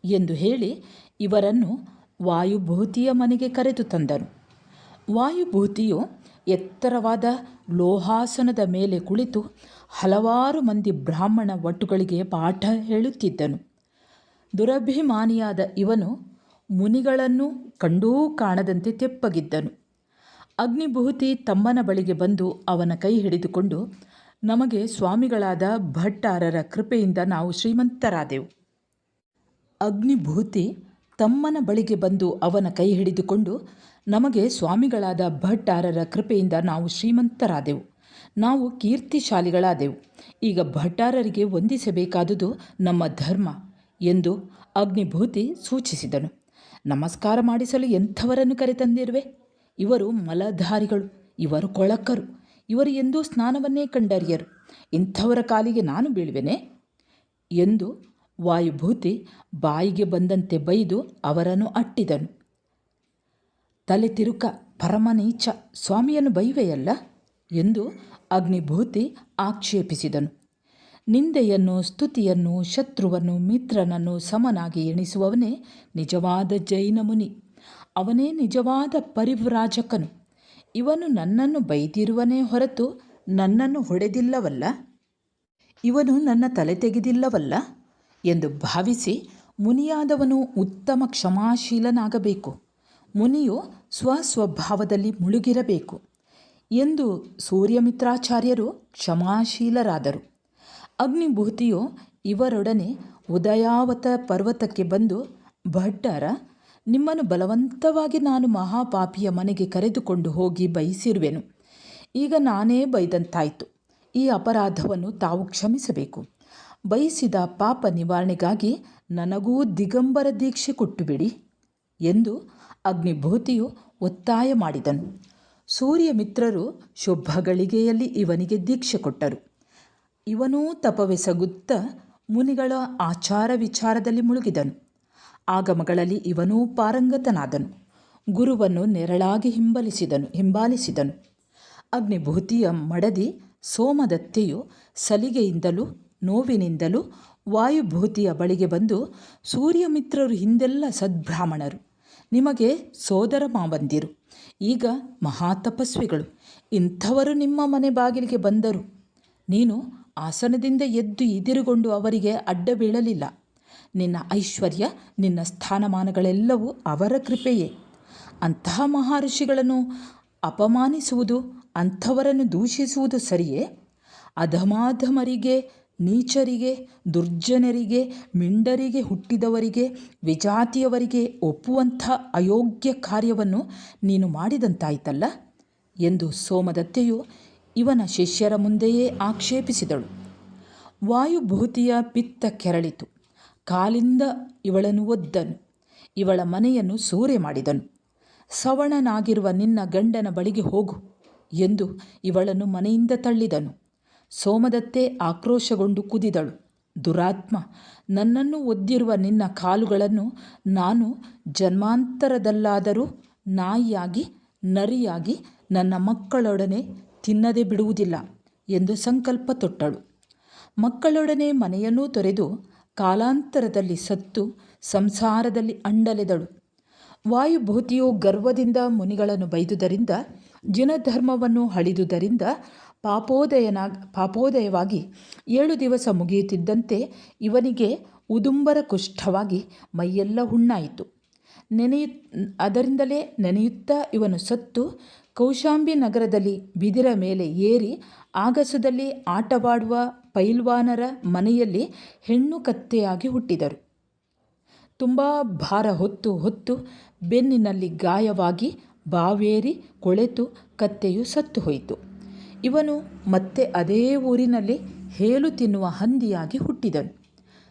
ಎಂದು ಹೇಳಿ ಇವರನ್ನು ವಾಯುಭೂತಿಯ ಮನೆಗೆ ಕರೆದು ತಂದನು ವಾಯುಭೂತಿಯು ಎತ್ತರವಾದ ಲೋಹಾಸನದ ಮೇಲೆ ಕುಳಿತು ಹಲವಾರು ಮಂದಿ ಬ್ರಾಹ್ಮಣ ಒಟ್ಟುಗಳಿಗೆ ಪಾಠ ಹೇಳುತ್ತಿದ್ದನು. ದುರಭಿಮಾನಿಯಾದ ಇವನು ಮುನಿಗಳನ್ನು ಕಂಡೂ ಕಾಣದಂತೆ ತೆಪ್ಪಗಿದ್ದನು. ಅಗ್ನಿಭೂತಿ ತಮ್ಮನ ಬಳಿಗೆ ಬಂದು ಅವನ ಕೈ ಹಿಡಿದುಕೊಂಡು ನಮಗೆ ಸ್ವಾಮಿಗಳಾದ ಭಟ್ಟಾರರ ಕೃಪೆಯಿಂದ ನಾವು ಶ್ರೀಮಂತರಾದೆವು. ಅಗ್ನಿಭೂತಿ ತಮ್ಮನ ಬಳಿಗೆ ಬಂದು ಅವನ ಕೈ ಹಿಡಿದುಕೊಂಡು ನಮಗೆ ಸ್ವಾಮಿಗಳಾದ ಭಟ್ಟಾರರ ಕೃಪೆಯಿಂದ ನಾವು ಶ್ರೀಮಂತರಾದೆವು. ನಾವು ಕೀರ್ತಿಶಾಲಿಗಳಾದೆವು. ಈಗ ಭಟ್ಟಾರರಿಗೆ ವಂದಿಸಬೇಕಾದುದು ನಮ್ಮ ಧರ್ಮ ಎಂದು ಅಗ್ನಿಭೂತಿ ಸೂಚಿಸಿದನು. ನಮಸ್ಕಾರ ಮಾಡಿಸಲು ಎಂಥವರನ್ನು ಕರೆತಂದಿರುವೆ? ಇವರು ಮಲಧಾರಿಗಳು, ಇವರು ಕೊಳಕರು. ಇವರು ಎಂದೂ ಸ್ನಾನವನ್ನೇ ಕಂಡರಿಯರು. ಇಂಥವರ ಕಾಲಿಗೆ ನಾನು ಬೀಳುವೆನೆ? ಎಂದು ವಾಯುಭೂತಿ ಬಾಯಿಗೆ ಬಂದಂತೆ ಬೈದು ಅವರನ್ನು ಅಟ್ಟಿದನು. ತಲೆ ತಿರುಕ ಪರಮನೀಚ ಸ್ವಾಮಿಯನ್ನು ಬೈವೆಯಲ್ಲ ಎಂದು ಅಗ್ನಿಭೂತಿ ಆಕ್ಷೇಪಿಸಿದನು. ನಿಂದೆಯನ್ನು, ಸ್ತುತಿಯನ್ನು, ಶತ್ರುವನ್ನು, ಮಿತ್ರನನ್ನು ಸಮನಾಗಿ ಎಣಿಸುವವನೇ ನಿಜವಾದ ಜೈನ ಮುನಿ ಅವನೇ ನಿಜವಾದ ಪರಿವ್ರಾಜಕನು. ಇವನು ನನ್ನನ್ನು ಬೈದಿರುವನೇ ಹೊರತು ನನ್ನನ್ನು ಹೊಡೆದಿಲ್ಲವಲ್ಲ? ಇವನು ನನ್ನ ತಲೆ ತೆಗೆದಿಲ್ಲವಲ್ಲ? ಎಂದು ಭಾವಿಸಿ ಮುನಿಯಾದವನು ಉತ್ತಮ ಕ್ಷಮಾಶೀಲನಾಗಬೇಕು. ಮುನಿಯು ಸ್ವಸ್ವಭಾವದಲ್ಲಿ ಮುಳುಗಿರಬೇಕು ಎಂದು ಸೂರ್ಯಮಿತ್ರಾಚಾರ್ಯರು ಕ್ಷಮಾಶೀಲರಾದರು. ಅಗ್ನಿಭೂತಿಯು ಇವರೊಡನೆ ಉದಯಾವತ ಪರ್ವತಕ್ಕೆ ಬಂದು ಭಟ್ಟರ ನಿಮ್ಮನ್ನು ಬಲವಂತವಾಗಿ ನಾನು ಮಹಾಪಾಪಿಯ ಮನೆಗೆ ಕರೆದುಕೊಂಡು ಹೋಗಿ ಬಯಸಿರುವೆನು. ಈಗ ನಾನೇ ಬೈದಂತಾಯಿತು. ಈ ಅಪರಾಧವನ್ನು ತಾವು ಕ್ಷಮಿಸಬೇಕು. ಬಯಸಿದ ಪಾಪ ನಿವಾರಣೆಗಾಗಿ ನನಗೂ ದಿಗಂಬರ ದೀಕ್ಷೆ ಕೊಟ್ಟುಬಿಡಿ ಎಂದು ಅಗ್ನಿಭೂತಿಯು ಒತ್ತಾಯ ಮಾಡಿದನು. ಸೂರ್ಯಮಿತ್ರರು ಶುಭಗಳಿಗೆಯಲ್ಲಿ ಇವನಿಗೆ ದೀಕ್ಷೆ ಕೊಟ್ಟರು. ಇವನೂ ತಪವೆಸಗುತ್ತ ಮುನಿಗಳ ಆಚಾರ ವಿಚಾರದಲ್ಲಿ ಮುಳುಗಿದನು. ಆಗಮಗಳಲ್ಲಿ ಇವನೂ ಪಾರಂಗತನಾದನು. ಗುರುವನ್ನು ನೆರಳಾಗಿ ಹಿಂಬಲಿಸಿದನು, ಹಿಂಬಾಲಿಸಿದನು. ಅಗ್ನಿಭೂತಿಯ ಮಡದಿ ಸೋಮದತ್ತೆಯು ಸಲಿಗೆಯಿಂದಲೂ ನೋವಿನಿಂದಲೂ ವಾಯುಭೂತಿಯ ಬಳಿಗೆ ಬಂದು ಸೂರ್ಯಮಿತ್ರರು ಹಿಂದೆಲ್ಲ ಸದ್ಬ್ರಾಹ್ಮಣರು ನಿಮಗೆ ಸೋದರ ಮಾವಂದಿರು, ಈಗ ಮಹಾತಪಸ್ವಿಗಳು, ಇಂಥವರು ನಿಮ್ಮ ಮನೆ ಬಾಗಿಲಿಗೆ ಬಂದರು. ನೀನು ಆಸನದಿಂದ ಎದ್ದು ಇದಿರುಗೊಂಡು ಅವರಿಗೆ ಅಡ್ಡ ಬೀಳಲಿಲ್ಲ ನಿನ್ನ ಐಶ್ವರ್ಯ, ನಿನ್ನ ಸ್ಥಾನಮಾನಗಳೆಲ್ಲವೂ ಅವರ ಕೃಪೆಯೇ. ಅಂತಹ ಮಹರ್ಷಿಗಳನ್ನು ಅಪಮಾನಿಸುವುದು, ಅಂಥವರನ್ನು ದೂಷಿಸುವುದು ಸರಿಯೇ? ಅಧಮಾಧಮರಿಗೆ, ನೀಚರಿಗೆ, ದುರ್ಜನರಿಗೆ, ಮಿಂಡರಿಗೆ ಹುಟ್ಟಿದವರಿಗೆ, ವಿಜಾತಿಯವರಿಗೆ ಒಪ್ಪುವಂಥ ಅಯೋಗ್ಯ ಕಾರ್ಯವನ್ನು ನೀನು ಮಾಡಿದಂತಾಯ್ತಲ್ಲ? ಎಂದು ಸೋಮದತ್ತೆಯು ಇವನ ಶಿಷ್ಯರ ಮುಂದೆಯೇ ಆಕ್ಷೇಪಿಸಿದಳು. ವಾಯುಭೂತಿಯ ಪಿತ್ತ ಕೆರಳಿತು. ಕಾಲಿಂದ ಇವಳನ್ನು ಒದ್ದನು. ಇವಳ ಮನೆಯನ್ನು ಸೂರೆ ಮಾಡಿದನು. ಸವಣನಾಗಿರುವ ನಿನ್ನ ಗಂಡನ ಬಳಿಗೆ ಹೋಗು ಎಂದು ಇವಳನ್ನು ಮನೆಯಿಂದ ತಳ್ಳಿದನು. ಸೋಮದತ್ತೆ ಆಕ್ರೋಶಗೊಂಡು ಕುದಿದಳು. ದುರಾತ್ಮ, ನನ್ನನ್ನು ಒದ್ದಿರುವ ನಿನ್ನ ಕಾಲುಗಳನ್ನು ನಾನು ಜನ್ಮಾಂತರದಲ್ಲಾದರೂ ನಾಯಿಯಾಗಿ, ನರಿಯಾಗಿ ನನ್ನ ಮಕ್ಕಳೊಡನೆ ತಿನ್ನದೆ ಬಿಡುವುದಿಲ್ಲ ಎಂದು ಸಂಕಲ್ಪ ತೊಟ್ಟಳು. ಮಕ್ಕಳೊಡನೆ ಮನೆಯನ್ನೂ ತೊರೆದು ಕಾಲಾಂತರದಲ್ಲಿ ಸತ್ತು ಸಂಸಾರದಲ್ಲಿ ಅಂಡಲೆದಳು ವಾಯುಭೂತಿಯು ಗರ್ವದಿಂದ ಮುನಿಗಳನ್ನು ಬೈದುದರಿಂದ ಜಿನಧರ್ಮವನ್ನು ಹಳಿದುದರಿಂದ ಪಾಪೋದಯನ, ಪಾಪೋದಯವಾಗಿ ಏಳು ದಿವಸ ಮುಗಿಯುತ್ತಿದ್ದಂತೆ ಇವನಿಗೆ ಉದುಂಬರ ಕುಷ್ಠವಾಗಿ ಮೈಯೆಲ್ಲ ಹುಣ್ಣಾಯಿತು. ನೆನೆಯು, ಅದರಿಂದಲೇ ನೆನೆಯುತ್ತಾ ಇವನು ಸತ್ತು ಕೌಶಾಂಬಿ ನಗರದಲ್ಲಿ ಬಿದಿರ ಮೇಲೆ ಏರಿ ಆಗಸದಲ್ಲಿ ಆಟವಾಡುವ ಪೈಲ್ವಾನರ ಮನೆಯಲ್ಲಿ ಹೆಣ್ಣು ಕತ್ತೆಯಾಗಿ ಹುಟ್ಟಿದರು. ತುಂಬ ಭಾರ ಹೊತ್ತು ಹೊತ್ತು ಬೆನ್ನಿನಲ್ಲಿ ಗಾಯವಾಗಿ ಬಾವೇರಿ ಕೊಳೆತು ಕತ್ತೆಯು ಸತ್ತು ಹೋಯಿತು. ಇವನು ಮತ್ತೆ ಅದೇ ಊರಿನಲ್ಲಿ ಹೇಲು ತಿನ್ನುವ ಹಂದಿಯಾಗಿ ಹುಟ್ಟಿದನು.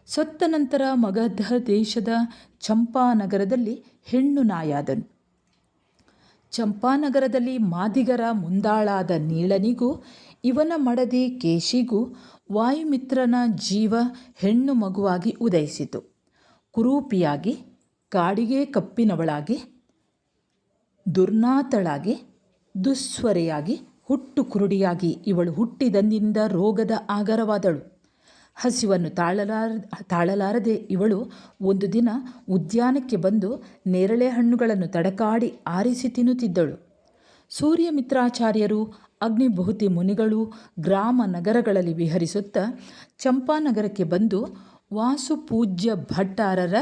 ಸತ್ತ ನಂತರ ಮಗಧ ದೇಶದ ಚಂಪಾನಗರದಲ್ಲಿ ಹೆಣ್ಣು ನಾಯಾದನು. ಚಂಪಾನಗರದಲ್ಲಿ ಮಾದಿಗರ ಮುಂದಾಳಾದ ನೀಳನಿಗೂ ಇವನ ಮಡದಿ ಕೇಶಿಗೂ ವಾಯುಮಿತ್ರನ ಜೀವ ಹೆಣ್ಣು ಮಗುವಾಗಿ ಉದಯಿಸಿತು. ಕುರೂಪಿಯಾಗಿ, ಕಾಡಿಗೆ ಕಪ್ಪಿನವಳಾಗಿ ದುರ್ನಾತಳಾಗಿ ದುಸ್ವರೆಯಾಗಿ ಹುಟ್ಟು ಕುರುಡಿಯಾಗಿ ಇವಳು ಹುಟ್ಟಿದಂದಿನಿಂದ ರೋಗದ ಆಗರವಾದಳು. ಹಸಿವನ್ನು ತಾಳಲಾರ, ತಾಳಲಾರದೆ ಇವಳು ಒಂದು ದಿನ ಉದ್ಯಾನಕ್ಕೆ ಬಂದು ನೇರಳೆ ಹಣ್ಣುಗಳನ್ನು ತಡಕಾಡಿ ಆರಿಸಿ ತಿನ್ನುತ್ತಿದ್ದಳು. ಸೂರ್ಯಮಿತ್ರಾಚಾರ್ಯರು, ಅಗ್ನಿಭೂತಿ ಮುನಿಗಳು ಗ್ರಾಮ ನಗರಗಳಲ್ಲಿ ವಿಹರಿಸುತ್ತಾ ಚಂಪಾನಗರಕ್ಕೆ ಬಂದು ವಾಸುಪೂಜ್ಯ ಭಟ್ಟಾರರ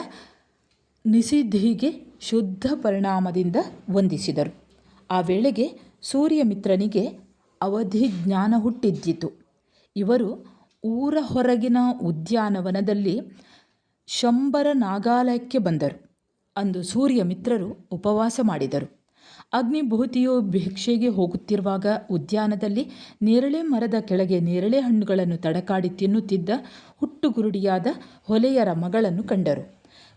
ನಿಸಿದ್ಧಿಗೆ ಶುದ್ಧ ಪರಿಣಾಮದಿಂದ ವಂದಿಸಿದರು. ಆ ವೇಳೆಗೆ ಸೂರ್ಯಮಿತ್ರನಿಗೆ ಅವಧಿ ಜ್ಞಾನ ಹುಟ್ಟಿದ್ದಿತು. ಇವರು ಊರ ಹೊರಗಿನ ಉದ್ಯಾನವನದಲ್ಲಿ ಶಂಬರ ನಾಗಾಲಯಕ್ಕೆ ಬಂದರು. ಅಂದು ಸೂರ್ಯಮಿತ್ರರು ಉಪವಾಸ ಮಾಡಿದರು. ಅಗ್ನಿಭೂತಿಯು ಭಿಕ್ಷೆಗೆ ಹೋಗುತ್ತಿರುವಾಗ ಉದ್ಯಾನದಲ್ಲಿ ನೇರಳೆ ಮರದ ಕೆಳಗೆ ನೇರಳೆ ಹಣ್ಣುಗಳನ್ನು ತಡಕಾಡಿ ತಿನ್ನುತ್ತಿದ್ದ ಹುಟ್ಟುಗುರುಡಿಯಾದ ಹೊಲೆಯರ ಮಗಳನ್ನು ಕಂಡರು.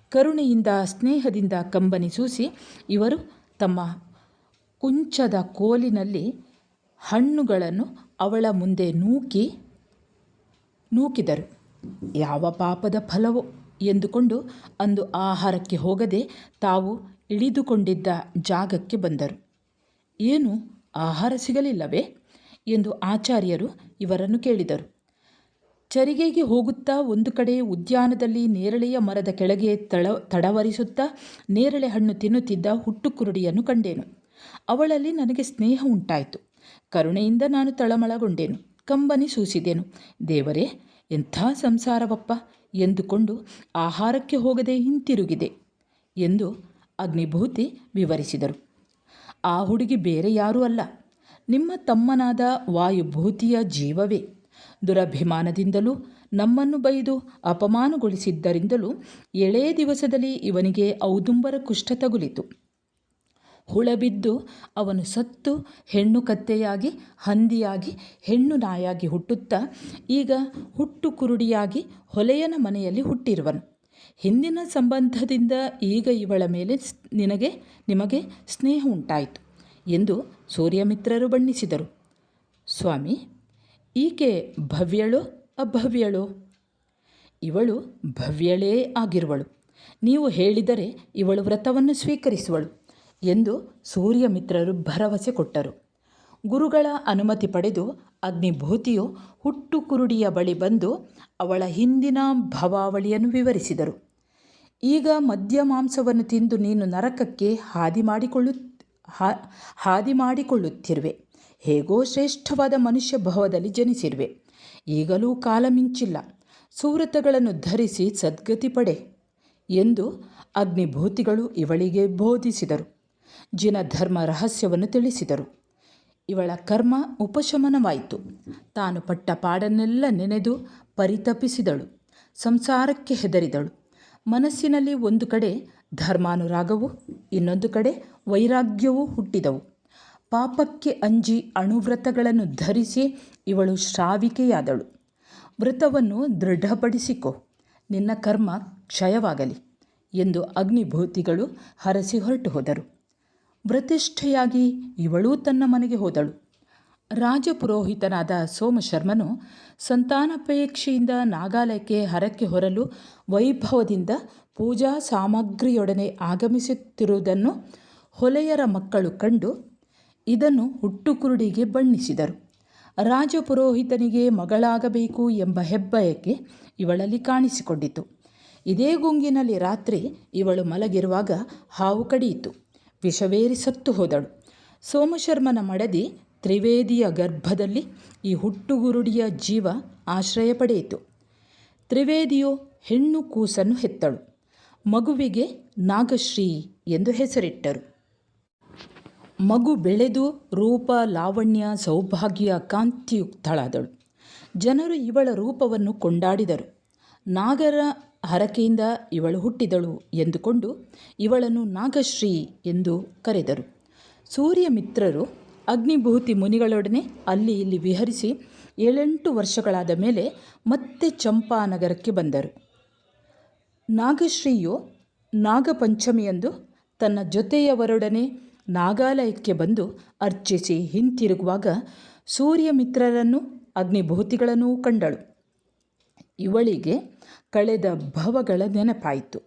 ಕರುಣೆಯಿಂದ, ಸ್ನೇಹದಿಂದ ಕಂಬನಿ ಸೂಸಿ ಇವರು ತಮ್ಮ ಕುಂಚದ ಕೋಲಿನಲ್ಲಿ ಹಣ್ಣುಗಳನ್ನು ಅವಳ ಮುಂದೆ ನೂಕಿ, ನೂಕಿದರು. ಯಾವ ಪಾಪದ ಫಲವೋ ಎಂದುಕೊಂಡು ಅಂದು ಆಹಾರಕ್ಕೆ ಹೋಗದೆ ತಾವು ಇಳಿದುಕೊಂಡಿದ್ದ ಜಾಗಕ್ಕೆ ಬಂದರು. ಏನು? ಆಹಾರ ಸಿಗಲಿಲ್ಲವೇ? ಎಂದು ಆಚಾರ್ಯರು ಇವರನ್ನು ಕೇಳಿದರು. ಚರಿಗೆಗೆ ಹೋಗುತ್ತಾ ಒಂದು ಕಡೆ ಉದ್ಯಾನದಲ್ಲಿ ನೇರಳೆಯ ಮರದ ಕೆಳಗೆ ತಳ, ತಡವರಿಸುತ್ತಾ ನೇರಳೆ ಹಣ್ಣು ತಿನ್ನುತ್ತಿದ್ದ ಹುಟ್ಟು ಕುರುಡಿಯನ್ನು ಕಂಡೇನು. ಅವಳಲ್ಲಿ ನನಗೆ ಸ್ನೇಹ ಉಂಟಾಯಿತು. ಕರುಣೆಯಿಂದ ನಾನು ತಳಮಳಗೊಂಡೆನು. ಕಂಬನಿ ಸೂಸಿದೆನು. ದೇವರೇ, ಎಂಥ ಸಂಸಾರವಪ್ಪ? ಎಂದುಕೊಂಡು ಆಹಾರಕ್ಕೆ ಹೋಗದೆ ಹಿಂತಿರುಗಿದೆ ಎಂದು ಅಗ್ನಿಭೂತಿ ವಿವರಿಸಿದರು. ಆ ಹುಡುಗಿ ಬೇರೆ ಯಾರೂ ಅಲ್ಲ. ನಿಮ್ಮ ತಮ್ಮನಾದ ವಾಯುಭೂತಿಯ ಜೀವವೇ. ದುರಭಿಮಾನದಿಂದಲೂ ನಮ್ಮನ್ನು ಬೈದು ಅಪಮಾನಗೊಳಿಸಿದ್ದರಿಂದಲೂ ಎಳೇ ದಿವಸದಲ್ಲಿ ಇವನಿಗೆ ಔದುಂಬರ ಕುಷ್ಠ ತಗುಲಿತು. ಹುಳಬಿದ್ದು ಅವನು ಸತ್ತು ಹೆಣ್ಣು ಕತ್ತೆಯಾಗಿ, ಹಂದಿಯಾಗಿ, ಹೆಣ್ಣು ನಾಯಾಗಿ ಹುಟ್ಟುತ್ತಾ ಈಗ ಹುಟ್ಟು ಕುರುಡಿಯಾಗಿ ಹೊಲೆಯನ ಮನೆಯಲ್ಲಿ ಹುಟ್ಟಿರುವನು. ಹಿಂದಿನ ಸಂಬಂಧದಿಂದ ಈಗ ಇವಳ ಮೇಲೆ ನಿನಗೆ, ನಿಮಗೆ ಸ್ನೇಹ ಉಂಟಾಯಿತು ಎಂದು ಸೂರ್ಯಮಿತ್ರರು ಬಣ್ಣಿಸಿದರು. ಸ್ವಾಮಿ, ಈಕೆ ಭವ್ಯಳೋ ಅಭವ್ಯಳೋ? ಇವಳು ಭವ್ಯಳೇ ಆಗಿರುವಳು. ನೀವು ಹೇಳಿದರೆ ಇವಳು ವ್ರತವನ್ನು ಸ್ವೀಕರಿಸುವಳು ಎಂದು ಸೂರ್ಯಮಿತ್ರರು ಭರವಸೆ ಕೊಟ್ಟರು. ಗುರುಗಳ ಅನುಮತಿ ಪಡೆದು ಅಗ್ನಿಭೂತಿಯು ಹುಟ್ಟು ಕುರುಡಿಯ ಬಳಿ ಬಂದು ಅವಳ ಹಿಂದಿನ ಭವಾವಳಿಯನ್ನು ವಿವರಿಸಿದರು. ಈಗ ಮದ್ಯ ಮಾಂಸವನ್ನು ತಿಂದು ನೀನು ನರಕಕ್ಕೆ ಹಾದಿ ಮಾಡಿಕೊಳ್ಳು ಹಾದಿ ಮಾಡಿಕೊಳ್ಳುತ್ತಿರುವೆ. ಹೇಗೋ ಶ್ರೇಷ್ಠವಾದ ಮನುಷ್ಯ ಭವದಲ್ಲಿ ಜನಿಸಿರುವೆ. ಈಗಲೂ ಕಾಲ ಮಿಂಚಿಲ್ಲ. ಸುವ್ರತಗಳನ್ನು ಧರಿಸಿ ಸದ್ಗತಿ ಪಡೆ ಎಂದು ಅಗ್ನಿಭೂತಿಗಳು ಇವಳಿಗೆ ಬೋಧಿಸಿದರು. ಜಿನ ಧರ್ಮ ರಹಸ್ಯವನ್ನು ತಿಳಿಸಿದರು. ಇವಳ ಕರ್ಮ ಉಪಶಮನವಾಯಿತು. ತಾನು ಪಟ್ಟ ಪಾಡನ್ನೆಲ್ಲ ನೆನೆದು ಪರಿತಪಿಸಿದಳು. ಸಂಸಾರಕ್ಕೆ ಹೆದರಿದಳು. ಮನಸ್ಸಿನಲ್ಲಿ ಒಂದು ಕಡೆ ಧರ್ಮಾನುರಾಗವು, ಇನ್ನೊಂದು ಕಡೆ ವೈರಾಗ್ಯವೂ ಹುಟ್ಟಿದವು. ಪಾಪಕ್ಕೆ ಅಂಜಿ ಅಣುವ್ರತಗಳನ್ನು ಧರಿಸಿ ಇವಳು ಶ್ರಾವಿಕೆಯಾದಳು. ವ್ರತವನ್ನು ದೃಢಪಡಿಸಿಕೊ, ನಿನ್ನ ಕರ್ಮ ಕ್ಷಯವಾಗಲಿ ಎಂದು ಅಗ್ನಿಭೂತಿಗಳು ಹರಸಿ ಹೊರಟು ಹೋದರು ವ್ರತಿಷ್ಠೆಯಾಗಿ ಇವಳೂ ತನ್ನ ಮನೆಗೆ ಹೋದಳು. ರಾಜಪುರೋಹಿತನಾದ ಸೋಮಶರ್ಮನು ಸಂತಾನಪೇಕ್ಷೆಯಿಂದ ನಾಗಾಲಯಕ್ಕೆ ಹರಕ್ಕೆ ಹೊರಲು ವೈಭವದಿಂದ ಪೂಜಾ ಸಾಮಗ್ರಿಯೊಡನೆ ಆಗಮಿಸುತ್ತಿರುವುದನ್ನು ಹೊಲೆಯರ ಮಕ್ಕಳು ಕಂಡು ಇದನ್ನು ಹುಟ್ಟುಕುರುಡಿಗೆ ಬಣ್ಣಿಸಿದರು. ರಾಜಪುರೋಹಿತನಿಗೆ ಮಗಳಾಗಬೇಕು ಎಂಬ ಹೆಬ್ಬಯಕ್ಕೆ ಇವಳಲ್ಲಿ ಕಾಣಿಸಿಕೊಂಡಿತು. ಇದೇ ಗುಂಗಿನಲ್ಲಿ ರಾತ್ರಿ ಇವಳು ಮಲಗಿರುವಾಗ ಹಾವು ಕಡಿಯಿತು. ವಿಷವೇರಿ ಸತ್ತು ಹೋದಳು. ಸೋಮಶರ್ಮನ ಮಡದಿ ತ್ರಿವೇದಿಯ ಗರ್ಭದಲ್ಲಿ ಈ ಹುಟ್ಟುಗುರುಡಿಯ ಜೀವ ಆಶ್ರಯ ಪಡೆಯಿತು. ತ್ರಿವೇದಿಯು ಹೆಣ್ಣು ಕೂಸನ್ನು ಹೆತ್ತಳು. ಮಗುವಿಗೆ ನಾಗಶ್ರೀ ಎಂದು ಹೆಸರಿಟ್ಟರು. ಮಗು ಬೆಳೆದು ರೂಪ, ಲಾವಣ್ಯ, ಸೌಭಾಗ್ಯ, ಕಾಂತಿಯುಕ್ತಳಾದಳು. ಜನರು ಇವಳ ರೂಪವನ್ನು ಕೊಂಡಾಡಿದರು. ನಾಗರ ಹರಕೆಯಿಂದ ಇವಳು ಹುಟ್ಟಿದಳು ಎಂದುಕೊಂಡು ಇವಳನ್ನು ನಾಗಶ್ರೀ ಎಂದು ಕರೆದರು. ಸೂರ್ಯಮಿತ್ರರು ಅಗ್ನಿಭೂತಿ ಮುನಿಗಳೊಡನೆ ಅಲ್ಲಿ ಇಲ್ಲಿ ವಿಹರಿಸಿ ಏಳೆಂಟು ವರ್ಷಗಳಾದ ಮೇಲೆ ಮತ್ತೆ ಚಂಪಾನಗರಕ್ಕೆ ಬಂದರು. ನಾಗಶ್ರೀಯು ನಾಗಪಂಚಮಿಯಂದು ತನ್ನ ಜೊತೆಯವರೊಡನೆ ನಾಗಾಲಯಕ್ಕೆ ಬಂದು ಅರ್ಚಿಸಿ ಹಿಂತಿರುಗುವಾಗ ಸೂರ್ಯಮಿತ್ರರನ್ನು ಅಗ್ನಿಭೂತಿಗಳನ್ನೂ ಕಂಡಳು. ಇವಳಿಗೆ ಕಳೆದ ಭವಗಳ ನೆನಪಾಯಿತು.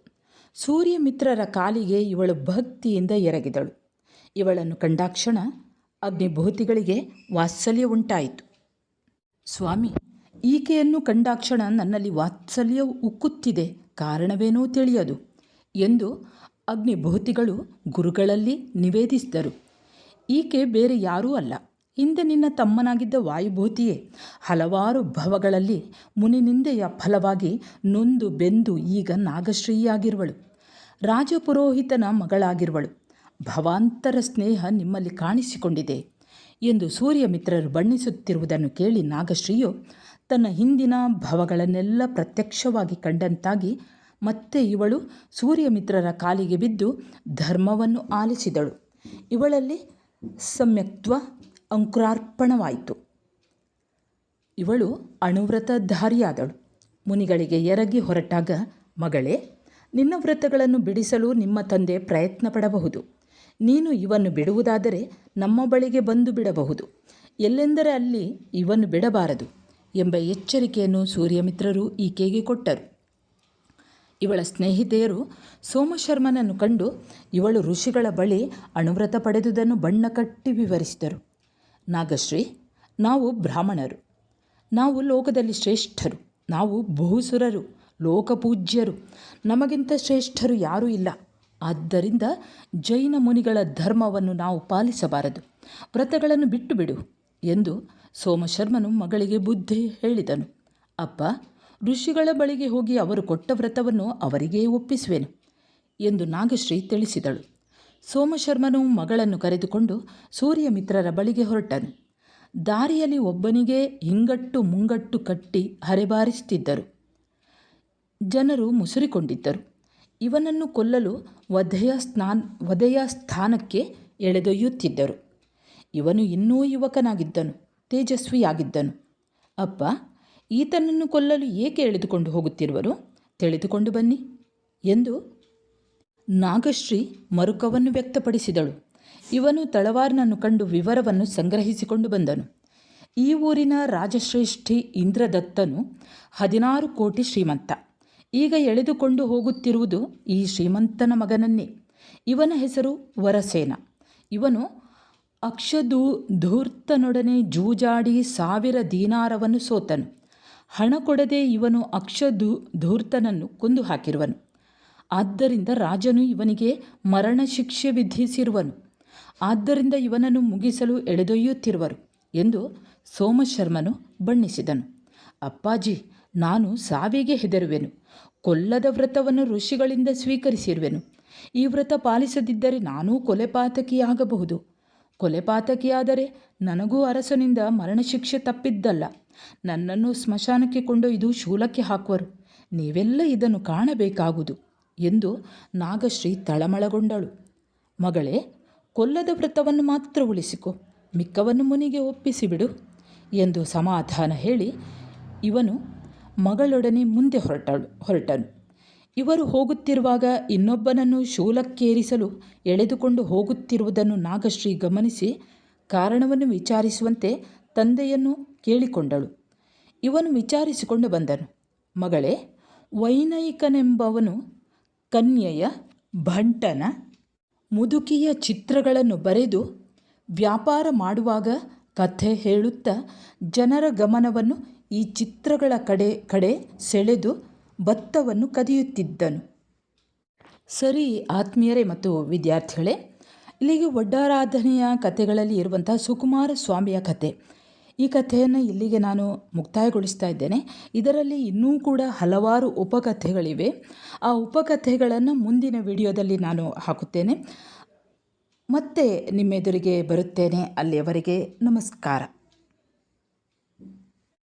ಸೂರ್ಯಮಿತ್ರರ ಕಾಲಿಗೆ ಇವಳು ಭಕ್ತಿಯಿಂದ ಎರಗಿದಳು. ಇವಳನ್ನು ಕಂಡಾಕ್ಷಣ ಅಗ್ನಿಭೂತಿಗಳಿಗೆ ವಾತ್ಸಲ್ಯ ಉಂಟಾಯಿತು. ಸ್ವಾಮಿ, ಈಕೆಯನ್ನು ಕಂಡಾಕ್ಷಣ ನನ್ನಲ್ಲಿ ವಾತ್ಸಲ್ಯ ಉಕ್ಕುತ್ತಿದೆ. ಕಾರಣವೇನೂ ತಿಳಿಯದು ಎಂದು ಅಗ್ನಿಭೂತಿಗಳು ಗುರುಗಳಲ್ಲಿ ನಿವೇದಿಸಿದರು. ಈಕೆ ಬೇರೆ ಯಾರೂ ಅಲ್ಲ. ಹಿಂದೆ ನಿನ್ನ ತಮ್ಮನಾಗಿದ್ದ ವಾಯುಭೂತಿಯೇ. ಹಲವಾರು ಭವಗಳಲ್ಲಿ ಮುನಿನಿಂದೆಯ ಫಲವಾಗಿ ನೊಂದು ಬೆಂದು ಈಗ ನಾಗಶ್ರೀಯಾಗಿರುವಳು. ರಾಜಪುರೋಹಿತನ ಮಗಳಾಗಿರುವಳು. ಭವಾಂತರ ಸ್ನೇಹ ನಿಮ್ಮಲ್ಲಿ ಕಾಣಿಸಿಕೊಂಡಿದೆ ಎಂದು ಸೂರ್ಯಮಿತ್ರರು ಬಣ್ಣಿಸುತ್ತಿರುವುದನ್ನು ಕೇಳಿ ನಾಗಶ್ರೀಯು ತನ್ನ ಹಿಂದಿನ ಭವಗಳನ್ನೆಲ್ಲ ಪ್ರತ್ಯಕ್ಷವಾಗಿ ಕಂಡಂತಾಗಿ ಮತ್ತೆ ಇವಳು ಸೂರ್ಯಮಿತ್ರರ ಕಾಲಿಗೆ ಬಿದ್ದು ಧರ್ಮವನ್ನು ಆಲಿಸಿದಳು. ಇವಳಲ್ಲಿ ಸಮ್ಯಕ್ತ್ವ ಅಂಕುರಾರ್ಪಣವಾಯಿತು. ಇವಳು ಅಣುವ್ರತಧಾರಿಯಾದಳು ಮುನಿಗಳಿಗೆ ಎರಗಿ ಹೊರಟಾಗ, ಮಗಳೇ, ನಿನ್ನ ವ್ರತಗಳನ್ನು ಬಿಡಿಸಲು ನಿಮ್ಮ ತಂದೆ ಪ್ರಯತ್ನ ಪಡಬಹುದು ನೀನು ಇವನ್ನು ಬಿಡುವುದಾದರೆ ನಮ್ಮ ಬಳಿಗೆ ಬಂದು ಬಿಡಬಹುದು. ಎಲ್ಲೆಂದರೆ ಅಲ್ಲಿ ಇವನ್ನು ಬಿಡಬಾರದು ಎಂಬ ಎಚ್ಚರಿಕೆಯನ್ನು ಸೂರ್ಯಮಿತ್ರರು ಈಕೆಗೆ ಕೊಟ್ಟರು. ಇವಳ ಸ್ನೇಹಿತೆಯರು ಸೋಮಶರ್ಮನನ್ನು ಕಂಡು ಇವಳು ಋಷಿಗಳ ಬಳಿ ಅಣುವ್ರತ ಪಡೆದುದನ್ನು ಬಣ್ಣ ಕಟ್ಟಿ ವಿವರಿಸಿದರು. ನಾಗಶ್ರೀ, ನಾವು ಬ್ರಾಹ್ಮಣರು. ನಾವು ಲೋಕದಲ್ಲಿ ಶ್ರೇಷ್ಠರು. ನಾವು ಬಹುಸುರರು, ಲೋಕಪೂಜ್ಯರು. ನಮಗಿಂತ ಶ್ರೇಷ್ಠರು ಯಾರೂ ಇಲ್ಲ. ಆದ್ದರಿಂದ ಜೈನ ಮುನಿಗಳ ಧರ್ಮವನ್ನು ನಾವು ಪಾಲಿಸಬಾರದು. ವ್ರತಗಳನ್ನು ಬಿಟ್ಟು ಬಿಡು ಎಂದು ಸೋಮಶರ್ಮನು ಮಗಳಿಗೆ ಬುದ್ಧಿ ಹೇಳಿದನು. ಅಪ್ಪ, ಋಷಿಗಳ ಬಳಿಗೆ ಹೋಗಿ ಅವರು ಕೊಟ್ಟ ವ್ರತವನ್ನು ಅವರಿಗೇ ಒಪ್ಪಿಸುವೆನು ಎಂದು ನಾಗಶ್ರೀ ತಿಳಿಸಿದಳು. ಸೋಮಶರ್ಮನು ಮಗಳನ್ನು ಕರೆದುಕೊಂಡು ಸೂರ್ಯಮಿತ್ರರ ಬಳಿಗೆ ಹೊರಟನು. ದಾರಿಯಲ್ಲಿ ಒಬ್ಬನಿಗೆ ಹಿಂಗಟ್ಟು ಮುಂಗಟ್ಟು ಕಟ್ಟಿ ಹರೆಬಾರಿಸುತ್ತಿದ್ದರು. ಜನರು ಮುಸುರಿಕೊಂಡಿದ್ದರು. ಇವನನ್ನು ಕೊಲ್ಲಲು ವಧೆಯ ಸ್ನಾನ್, ವಧೆಯ ಸ್ಥಾನಕ್ಕೆ ಎಳೆದೊಯ್ಯುತ್ತಿದ್ದರು. ಇವನು ಇನ್ನೂ ಯುವಕನಾಗಿದ್ದನು, ತೇಜಸ್ವಿಯಾಗಿದ್ದನು. ಅಪ್ಪ, ಈತನನ್ನು ಕೊಲ್ಲಲು ಏಕೆ ಎಳೆದುಕೊಂಡು ಹೋಗುತ್ತಿರುವರು? ತಿಳಿದುಕೊಂಡು ಬನ್ನಿ ಎಂದು ನಾಗಶ್ರೀ ಮರುಕವನ್ನು ವ್ಯಕ್ತಪಡಿಸಿದಳು. ಇವನು ತಳವಾರನನ್ನು ಕಂಡು ವಿವರವನ್ನು ಸಂಗ್ರಹಿಸಿಕೊಂಡು ಬಂದನು. ಈ ಊರಿನ ರಾಜಶ್ರೇಷ್ಠಿ ಇಂದ್ರದತ್ತನು ಹದಿನಾರು ಕೋಟಿ ಶ್ರೀಮಂತ. ಈಗ ಎಳೆದುಕೊಂಡು ಹೋಗುತ್ತಿರುವುದು ಈ ಶ್ರೀಮಂತನ ಮಗನನ್ನೇ. ಇವನ ಹೆಸರು ವರಸೇನ. ಇವನು ಅಕ್ಷದೂ ಧೂರ್ತನೊಡನೆ ಜೂಜಾಡಿ ಸಾವಿರ ದೀನಾರವನ್ನು ಸೋತನು. ಹಣ ಕೊಡದೆ ಇವನು ಅಕ್ಷದು ಧೂರ್ತನನ್ನು ಕೊಂದು ಹಾಕಿರುವನು. ಆದ್ದರಿಂದ ರಾಜನು ಇವನಿಗೆ ಮರಣ ಶಿಕ್ಷೆ ವಿಧಿಸಿರುವನು. ಆದ್ದರಿಂದ ಇವನನ್ನು ಮುಗಿಸಲು ಎಳೆದೊಯ್ಯುತ್ತಿರುವರು ಎಂದು ಸೋಮಶರ್ಮನು ಬಣ್ಣಿಸಿದನು. ಅಪ್ಪಾಜಿ ನಾನು ಸಾವಿಗೆ ಹೆದರುವೆನು. ಕೊಲ್ಲದ ವ್ರತವನ್ನು ಋಷಿಗಳಿಂದ ಸ್ವೀಕರಿಸಿರುವೆನು. ಈ ವ್ರತ ಪಾಲಿಸದಿದ್ದರೆ ನಾನೂ ಕೊಲೆಪಾತಕಿಯಾಗಬಹುದು. ಕೊಲೆಪಾತಕಿಯಾದರೆ ನನಗೂ ಅರಸನಿಂದ ಮರಣಶಿಕ್ಷೆ ತಪ್ಪಿದ್ದಲ್ಲ. ನನ್ನನ್ನು ಸ್ಮಶಾನಕ್ಕೆ ಕೊಂಡೊಯ್ದು ಶೂಲಕ್ಕೆ ಹಾಕುವರು. ನೀವೆಲ್ಲ ಇದನ್ನು ಕಾಣಬೇಕಾಗುವುದು ಎಂದು ನಾಗಶ್ರೀ ತಳಮಳಗೊಂಡಳು. ಮಗಳೇ, ಕೊಲ್ಲದ ವ್ರತವನ್ನು ಮಾತ್ರ ಉಳಿಸಿಕೊ. ಮಿಕ್ಕವನ್ನು ಮುನಿಗೆ ಒಪ್ಪಿಸಿಬಿಡು ಎಂದು ಸಮಾಧಾನ ಹೇಳಿ ಇವನು ಮಗಳೊಡನೆ ಮುಂದೆ ಹೊರಟಳು, ಹೊರಟನು. ಇವರು ಹೋಗುತ್ತಿರುವಾಗ ಇನ್ನೊಬ್ಬನನ್ನು ಶೂಲಕ್ಕೇರಿಸಲು ಎಳೆದುಕೊಂಡು ಹೋಗುತ್ತಿರುವುದನ್ನು ನಾಗಶ್ರೀ ಗಮನಿಸಿ ಕಾರಣವನ್ನು ವಿಚಾರಿಸುವಂತೆ ತಂದೆಯನ್ನು ಕೇಳಿಕೊಂಡಳು. ಇವನು ವಿಚಾರಿಸಿಕೊಂಡು ಬಂದನು. ಮಗಳೇ, ವೈನಯಿಕನೆಂಬವನು ಕನ್ಯೆಯ ಭಂಟನ ಮುದುಕಿಯ ಚಿತ್ರಗಳನ್ನು ಬರೆದು ವ್ಯಾಪಾರ ಮಾಡುವಾಗ ಕಥೆ ಹೇಳುತ್ತಾ ಜನರ ಗಮನವನ್ನು ಈ ಚಿತ್ರಗಳ ಕಡೆ ಕಡೆ ಸೆಳೆದು ಭತ್ತವನ್ನು ಕದಿಯುತ್ತಿದ್ದನು. ಸರಿ ಆತ್ಮೀಯರೇ ಮತ್ತು ವಿದ್ಯಾರ್ಥಿಗಳೇ, ಇಲ್ಲಿಗೆ ಒಡ್ಡಾರಾಧನೆಯ ಕಥೆಗಳಲ್ಲಿ ಇರುವಂತಹ ಸುಕುಮಾರ ಸ್ವಾಮಿಯ ಕಥೆ. ಈ ಕಥೆಯನ್ನು ಇಲ್ಲಿಗೆ ನಾನು ಮುಕ್ತಾಯಗೊಳಿಸ್ತಾ ಇದ್ದೇನೆ. ಇದರಲ್ಲಿ ಇನ್ನೂ ಕೂಡ ಹಲವಾರು ಉಪಕಥೆಗಳಿವೆ. ಆ ಉಪಕಥೆಗಳನ್ನು ಮುಂದಿನ ವಿಡಿಯೋದಲ್ಲಿ ನಾನು ಹಾಕುತ್ತೇನೆ. ಮತ್ತೆ ನಿಮ್ಮೆದುರಿಗೆ ಬರುತ್ತೇನೆ. ಅಲ್ಲಿಯವರೆಗೆ ನಮಸ್ಕಾರ.